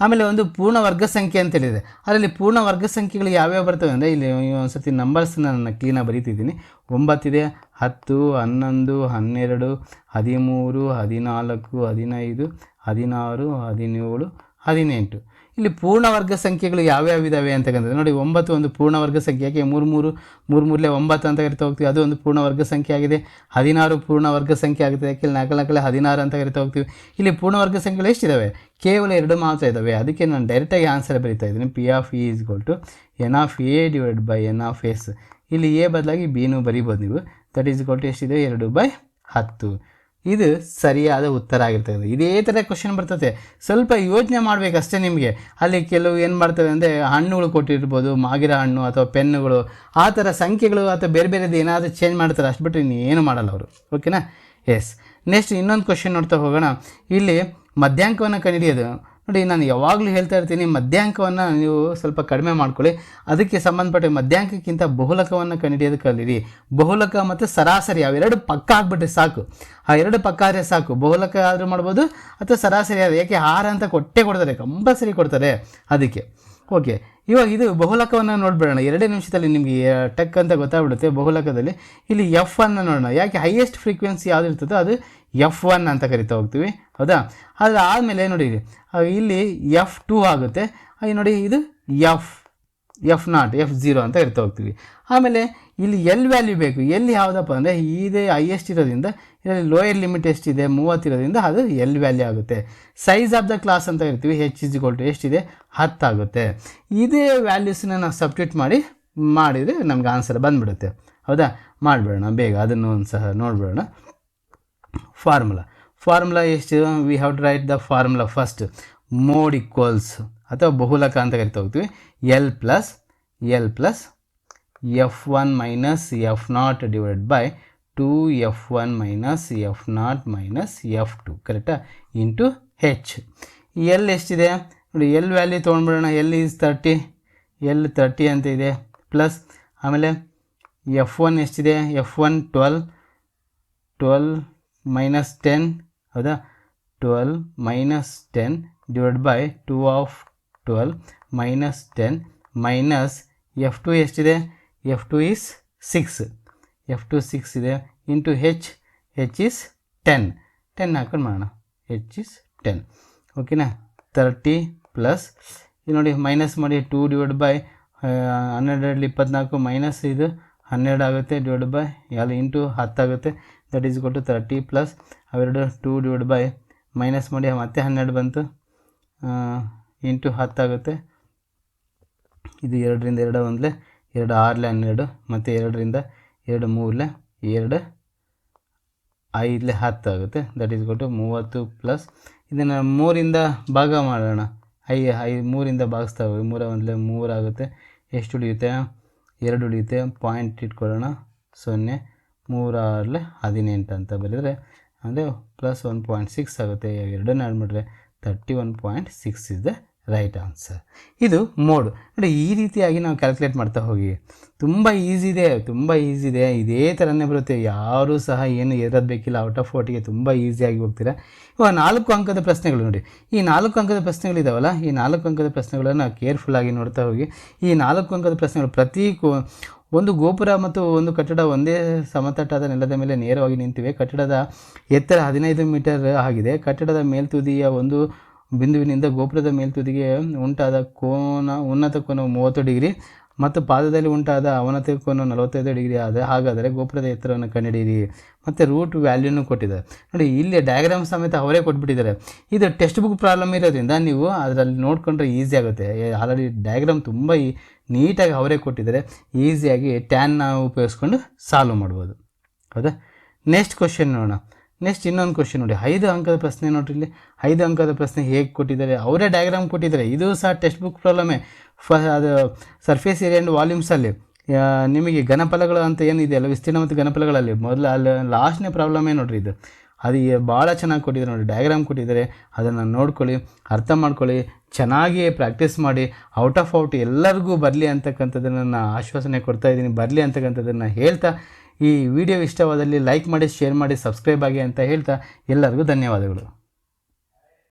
ಆಮೇಲೆ ಒಂದು ಪೂರ್ಣ ವರ್ಗ ಸಂಖ್ಯೆ ಅಂತ ಹೇಳಿದೆ. ಅದರಲ್ಲಿ ಪೂರ್ಣ ವರ್ಗ ಸಂಖ್ಯೆಗಳು ಯಾವ್ಯಾವ ಬರ್ತವೆ ಅಂದರೆ ಇಲ್ಲಿ ಒಂದು ಸರ್ತಿ ನಂಬರ್ಸನ್ನ ನಾನು ಕ್ಲೀನಾಗಿ ಬರೀತಿದ್ದೀನಿ. ಒಂಬತ್ತಿದೆ, ಹತ್ತು, ಹನ್ನೊಂದು, ಹನ್ನೆರಡು, ಹದಿಮೂರು, ಹದಿನಾಲ್ಕು, ಹದಿನೈದು, ಹದಿನಾರು, ಹದಿನೇಳು, ಹದಿನೆಂಟು. ಇಲ್ಲಿ ಪೂರ್ಣ ವರ್ಗ ಸಂಖ್ಯೆಗಳು ಯಾವ್ಯಾವ ಇದ್ದಾವೆ ಅಂತಕ್ಕಂಥದ್ದು ನೋಡಿ ಒಂಬತ್ತು ಒಂದು ಪೂರ್ಣ ವರ್ಗ ಸಂಖ್ಯೆ, ಯಾಕೆ ಮೂರು ಮೂರು ಮೂರು ಮೂರಲೇ ಒಂಬತ್ತು ಅಂತ ಕರಿತಾ ಹೋಗ್ತೀವಿ, ಅದು ಒಂದು ಪೂರ್ಣ ವರ್ಗ ಸಂಖ್ಯೆ ಆಗಿದೆ. ಹದಿನಾರು ಪೂರ್ಣ ವರ್ಗ ಸಂಖ್ಯೆ ಆಗುತ್ತೆ, ಯಾಕೆ ನಾಲ್ಕು ನಾಲ್ಕಲೆ ಹದಿನಾರು ಅಂತ ಕರಿತಾ ಹೋಗ್ತೀವಿ. ಇಲ್ಲಿ ಪೂರ್ಣವರ್ಗ ಸಂಖ್ಯೆಗಳು ಎಷ್ಟಿದ್ದಾವೆ ಕೇವಲ ಎರಡು ಮಾತ್ರ ಇದ್ದಾವೆ ಅದಕ್ಕೆ ನಾನು ಡೈರೆಕ್ಟಾಗಿ ಆನ್ಸರ್ ಬರೀತಾ ಇದ್ದೀನಿ. P of E is equal to N of A divide by N of S ಇಲ್ಲಿ ಎ ಬದಲಾಗಿ ಬಿನೂ ಬರಿಬೋದು ನೀವು. ದಟ್ ಈಸ್ ಗೋಲ್ ಟು ಎಷ್ಟಿದೆ? ಎರಡು ಬೈ ಹತ್ತು. ಇದು ಸರಿಯಾದ ಉತ್ತರ ಆಗಿರ್ತದೆ. ಇದೇ ಥರ ಕ್ವಶನ್ ಬರ್ತದೆ. ಸ್ವಲ್ಪ ಯೋಚನೆ ಮಾಡಬೇಕಷ್ಟೇ ನಿಮಗೆ. ಅಲ್ಲಿ ಕೆಲವು ಏನು ಮಾಡ್ತವೆ ಅಂದರೆ ಹಣ್ಣುಗಳು ಕೊಟ್ಟಿರ್ಬೋದು, ಮಾಗಿರ ಹಣ್ಣು ಅಥವಾ ಪೆನ್ನುಗಳು, ಆ ಥರ ಸಂಖ್ಯೆಗಳು ಅಥವಾ ಬೇರೆ ಬೇರೆದು ಏನಾದರೂ ಚೇಂಜ್ ಮಾಡ್ತಾರೆ ಅಷ್ಟು ಬಿಟ್ಟರೆ ಇನ್ನೇನು ಮಾಡಲ್ಲ ಅವರು. ಓಕೆನಾ ಎಸ್ ನೆಕ್ಸ್ಟ್ ಇನ್ನೊಂದು ಕ್ವಶನ್ ನೋಡ್ತಾ ಹೋಗೋಣ. ಇಲ್ಲಿ ಮಧ್ಯಾಂಕವನ್ನು ಕಂಡುಹಿಡಿಯೋದು. ನೋಡಿ, ನಾನು ಯಾವಾಗಲೂ ಹೇಳ್ತಾ ಇರ್ತೀನಿ, ಮಧ್ಯಾಂಕವನ್ನು ನೀವು ಸ್ವಲ್ಪ ಕಡಿಮೆ ಮಾಡ್ಕೊಳ್ಳಿ. ಅದಕ್ಕೆ ಸಂಬಂಧಪಟ್ಟ ಮಧ್ಯಾಂಕಕ್ಕಿಂತ ಬಹುಲಕವನ್ನು ಕಂಡುಹಿಡಿಯೋದು ಕಲೀರಿ. ಬಹುಲಕ ಮತ್ತು ಸರಾಸರಿ ಅವೆರಡು ಪಕ್ಕ ಆಗಿಬಿಟ್ರೆ ಸಾಕು. ಆ ಎರಡು ಪಕ್ಕ ಆದರೆ ಸಾಕು. ಬಹುಲಕ ಆದರೂ ಮಾಡ್ಬೋದು, ಅಥವಾ ಸರಾಸರಿ ಆದರೆ. ಯಾಕೆ ಹಾರ ಅಂತ ಕೊಟ್ಟೆ ಕೊಡ್ತಾರೆ, ಕಂಪಲ್ಸರಿ ಕೊಡ್ತಾರೆ ಅದಕ್ಕೆ. ಓಕೆ, ಇವಾಗ ಇದು ಬಹುಲಕವನ್ನು ನೋಡ್ಬಿಡೋಣ. ಎರಡೇ ನಿಮಿಷದಲ್ಲಿ ನಿಮಗೆ ಟಕ್ ಅಂತ ಗೊತ್ತಾಗ್ಬಿಡುತ್ತೆ ಬಹುಲಕದಲ್ಲಿ. ಇಲ್ಲಿ ಎಫ್ ಅನ್ನು ನೋಡೋಣ. ಯಾಕೆ ಹೈಯೆಸ್ಟ್ ಫ್ರೀಕ್ವೆನ್ಸಿ ಯಾವುದು ಇರ್ತದೋ ಅದು ಎಫ್ ಒನ್ ಅಂತ ಕರಿತಾ ಹೋಗ್ತೀವಿ. ಹೌದಾ? ಅದು ಆದಮೇಲೆ ನೋಡಿ ಇಲ್ಲಿ ಎಫ್ ಟೂ ಆಗುತ್ತೆ. ಹಾಗೆ ನೋಡಿ ಇದು F F naught F zero ಅಂತ ಇರ್ತಾ ಹೋಗ್ತೀವಿ. ಆಮೇಲೆ ಇಲ್ಲಿ ಎಲ್ ವ್ಯಾಲ್ಯೂ ಬೇಕು. ಎಲ್ಲಿ ಯಾವುದಪ್ಪ ಅಂದರೆ ಇದೇ ಹೈಯೆಸ್ಟ್ ಇರೋದ್ರಿಂದ, ಇದರಲ್ಲಿ ಲೋಯರ್ ಲಿಮಿಟ್ ಎಷ್ಟಿದೆ? ಮೂವತ್ತಿರೋದ್ರಿಂದ ಅದು ಎಲ್ ವ್ಯಾಲ್ಯೂ ಆಗುತ್ತೆ. ಸೈಜ್ ಆಫ್ ದ ಕ್ಲಾಸ್ ಅಂತ ಇರ್ತೀವಿ ಹೆಚ್ ಇಸ್ ಟು ಎಷ್ಟಿದೆ? ಹತ್ತಾಗುತ್ತೆ ಇದೇ ವ್ಯಾಲ್ಯೂಸನ್ನ ನಾವು ಸಬ್ಟ್ಯೂಟ್ ಮಾಡಿ, ಮಾಡಿದರೆ ನಮ್ಗೆ ಆನ್ಸರ್ ಬಂದುಬಿಡುತ್ತೆ. ಹೌದಾ? ಮಾಡಿಬಿಡೋಣ ಬೇಗ. ಅದನ್ನು ಒಂದು ಸಹ ನೋಡಿಬಿಡೋಣ. ಫಾರ್ಮುಲಾ ಫಾರ್ಮುಲಾ ಎಷ್ಟು we have to write the formula first mode equals ಅಥವಾ ಬಹುಲಕ ಅಂತ ಕರಿತಾ ಹೋಗ್ತೀವಿ. L plus L plus F one minus F naught divide by two F one minus F naught minus F two ಕರೆಕ್ಟಾ into H L ಎಷ್ಟಿದೆ? ನೋಡಿ L value ತೊಗೊಂಡ್ಬಿಡೋಣ. L is thirty L thirty ಅಂತ ಇದೆ. ಪ್ಲಸ್ ಆಮೇಲೆ F one ಎಷ್ಟಿದೆ? F one twelve twelve minus ten ಹೌದಾ? Twelve minus ten divide by two of twelve minus ten minus F two ಎಷ್ಟಿದೆ? F two is six F two six ಇದೆ. Into H H is ten ten ಹಾಕೊಂಡು ಮಾಡೋಣ. H is ten ಓಕೆನಾ thirty plus ಇದು ನೋಡಿ minus ಮಾಡಿ two divide by ಹನ್ನೆರಡರಲ್ಲಿ ಇಪ್ಪತ್ನಾಲ್ಕು ಮೈನಸ್ ಇದು ಹನ್ನೆರಡು ಆಗುತ್ತೆ ಡಿವೈಡ್ ಬೈ ಎಲ್ಲ ಇಂಟು ಹತ್ತಾಗುತ್ತೆ ದಟ್ ಈಸ್ ಕೊಟ್ಟು ತರ್ಟಿ ಪ್ಲಸ್ ಅವೆರಡು ಟೂ ಡಿವೈಡ್ ಬೈ ಮೈನಸ್ ಮಾಡಿ ಮತ್ತೆ ಹನ್ನೆರಡು ಬಂತು. ಇಂಟು ಹತ್ತಾಗುತ್ತೆ ಇದು ಎರಡರಿಂದ ಎರಡು ಒಂದಲೇ, ಎರಡು ಆರಲೆ ಹನ್ನೆರಡು, ಮತ್ತು ಎರಡರಿಂದ ಎರಡು ಮೂರಲೆ ಎರಡು ಐದಲೆ ಹತ್ತಾಗುತ್ತೆ ದಟ್ ಈಸ್ ಕೊಟ್ಟು ಮೂವತ್ತು ಪ್ಲಸ್ ಇದನ್ನು ಮೂರಿಂದ ಭಾಗ ಮಾಡೋಣ. ಐ ಐ ಮೂರಿಂದ ಭಾಗಿಸ್ತಾ ಹೋಗಿ, ಮೂರ ಒಂದಲೇ ಮೂರಾಗುತ್ತೆ ಎಷ್ಟು ಉಳಿಯುತ್ತೆ? ಎರಡು ಉಳಿಯುತ್ತೆ. ಪಾಯಿಂಟ್ ಇಟ್ಕೊಳ್ಳೋಣ. ಸೊನ್ನೆ. ಮೂರಾರಲೆ ಹದಿನೆಂಟು ಅಂತ ಬರೆದರೆ ಅಂದರೆ ಪ್ಲಸ್ ಒನ್ ಪಾಯಿಂಟ್ ಸಿಕ್ಸ್ ಆಗುತ್ತೆ. ಎರಡನ್ನ ಆ್ಯಡ್ ಮಾಡಿದ್ರೆ thirty one point six is the right answer ಇದು ಮೋಡ್ ನೋಡಿ ಈ ರೀತಿಯಾಗಿ ನಾವು ಕ್ಯಾಲ್ಕುಲೇಟ್ ಮಾಡ್ತಾ ಹೋಗಿ. ತುಂಬ ಈಸಿ ಇದೆ, ತುಂಬ ಈಸಿ ಇದೆ. ಇದೇ ಥರನೇ ಬರುತ್ತೆ. ಯಾರೂ ಸಹ ಏನು ಎದ್ರದ್ದು ಬೇಕಿಲ್ಲ. ಔಟ್ ಆಫ್ ಫೋರ್ಟಿಗೆ ತುಂಬ ಈಸಿಯಾಗಿ ಹೋಗ್ತೀರಾ? ಇವಾಗ ನಾಲ್ಕು ಅಂಕದ ಪ್ರಶ್ನೆಗಳು ನೋಡಿ. ಈ ನಾಲ್ಕು ಅಂಕದ ಪ್ರಶ್ನೆಗಳಿದಾವಲ್ಲ, ಈ ನಾಲ್ಕು ಅಂಕದ ಪ್ರಶ್ನೆಗಳನ್ನು ಕೇರ್ಫುಲ್ಲಾಗಿ ನೋಡ್ತಾ ಹೋಗಿ. ಈ ನಾಲ್ಕು ಅಂಕದ ಪ್ರಶ್ನೆಗಳು ಪ್ರತಿ ಒಂದು ಗೋಪುರ ಮತ್ತು ಒಂದು ಕಟ್ಟಡ ಒಂದೇ ಸಮತಟ್ಟಾದ ನೆಲದ ಮೇಲೆ ನೇರವಾಗಿ ನಿಂತಿವೆ. ಕಟ್ಟಡದ ಎತ್ತರ ಹದಿನೈದು ಮೀಟರ್ ಆಗಿದೆ. ಕಟ್ಟಡದ ಮೇಲ್ತುದಿಯ ಒಂದು ಬಿಂದುವಿನಿಂದ ಗೋಪುರದ ಮೇಲ್ತುದಿಗೆ ಉಂಟಾದ ಕೋನ, ಉನ್ನತ ಕೋನ ಮೂವತ್ತು ಡಿಗ್ರಿ. ಮತ್ತು ಪಾದದಲ್ಲಿ ಉಂಟಾದ ಅವನತಿ ಕೋನ ನಲವತ್ತೈದು ಡಿಗ್ರಿ ಆದ ಹಾಗಾದರೆ ಗೋಪುರದ ಎತ್ತರವನ್ನು ಕಂಡುಹಿಡಿಯಿರಿ ಮತ್ತು ರೂಟ್ ವ್ಯಾಲ್ಯೂನು ಕೊಟ್ಟಿದ್ದಾರೆ. ನೋಡಿ, ಇಲ್ಲಿ ಡಯಾಗ್ರಾಮ್ ಸಮೇತ ಅವರೇ ಕೊಟ್ಬಿಟ್ಟಿದ್ದಾರೆ. ಇದು ಟೆಕ್ಸ್ಟ್ ಬುಕ್ ಪ್ರಾಬ್ಲಮ್ ಇರೋದ್ರಿಂದ ನೀವು ಅದರಲ್ಲಿ ನೋಡಿಕೊಂಡ್ರೆ ಈಸಿ ಆಗುತ್ತೆ. ಆಲ್ರೆಡಿ ಡಯಾಗ್ರಾಮ್ ತುಂಬ ನೀಟಾಗಿ ಅವರೇ ಕೊಟ್ಟಿದ್ದಾರೆ. ಈಸಿಯಾಗಿ ಟ್ಯಾನ್ನ ಉಪಯೋಗಿಸ್ಕೊಂಡು ಸಾಲ್ವ್ ಮಾಡ್ಬೋದು. ಹೌದಾ? ನೆಕ್ಸ್ಟ್ ಕ್ವಶನ್ ನೋಡೋಣ. ನೆಕ್ಸ್ಟ್ ಇನ್ನೊಂದು ಕ್ವಶನ್ ನೋಡಿ. ಐದು ಅಂಕದ ಪ್ರಶ್ನೆ ನೋಡಿರಿ ಇಲ್ಲಿ. ಐದು ಅಂಕದ ಪ್ರಶ್ನೆ ಹೇಗೆ ಕೊಟ್ಟಿದ್ದಾರೆ? ಅವರೇ ಡಯಾಗ್ರಾಮ್ ಕೊಟ್ಟಿದ್ದಾರೆ. ಇದು ಸಹ ಟೆಕ್ಸ್ಟ್ ಬುಕ್ ಪ್ರಾಬ್ಲಮೇ ಫ ಅದು ಸರ್ಫೇಸ್ ಏರಿಯಾ ಆ್ಯಂಡ್ ವಾಲ್ಯೂಮ್ಸಲ್ಲಿ ನಿಮಗೆ ಘನಫಲಗಳು ಅಂತ ಏನಿದೆ ಅಲ್ಲ ವಿಸ್ತೀರ್ಣ ಮತ್ತು ಘನಫಲಗಳಲ್ಲಿ. ಮೊದಲು ಅಲ್ಲಿ ಲಾಸ್ಟ್ನೇ ಪ್ರಾಬ್ಲಮೇ ನೋಡಿರಿ ಇದು. ಅದು ಭಾಳ ಚೆನ್ನಾಗಿ ಕೊಟ್ಟಿದ್ದಾರೆ ನೋಡಿ. ಡಯಾಗ್ರಾಮ್ ಕೊಟ್ಟಿದ್ದಾರೆ. ಅದನ್ನು ನೋಡ್ಕೊಳ್ಳಿ. ಅರ್ಥ ಮಾಡ್ಕೊಳ್ಳಿ. ಚೆನ್ನಾಗಿ ಪ್ರಾಕ್ಟೀಸ್ ಮಾಡಿ. ಔಟ್ ಆಫ್ ಔಟ್ ಎಲ್ಲರಿಗೂ ಬರಲಿ ಅಂತಕ್ಕಂಥದ್ದನ್ನು ನಾನು ಆಶ್ವಾಸನೆ ಕೊಡ್ತಾ ಇದ್ದೀನಿ. ಬರಲಿ ಅಂತಕ್ಕಂಥದ್ದನ್ನು ಹೇಳ್ತಾ ಈ ವಿಡಿಯೋ ಇಷ್ಟವಾದಲ್ಲಿ ಲೈಕ್ ಮಾಡಿ ಶೇರ್ ಮಾಡಿ ಸಬ್ಸ್ಕ್ರೈಬ್ ಆಗಿ ಅಂತ ಹೇಳ್ತಾ ಎಲ್ಲರಿಗೂ ಧನ್ಯವಾದಗಳು.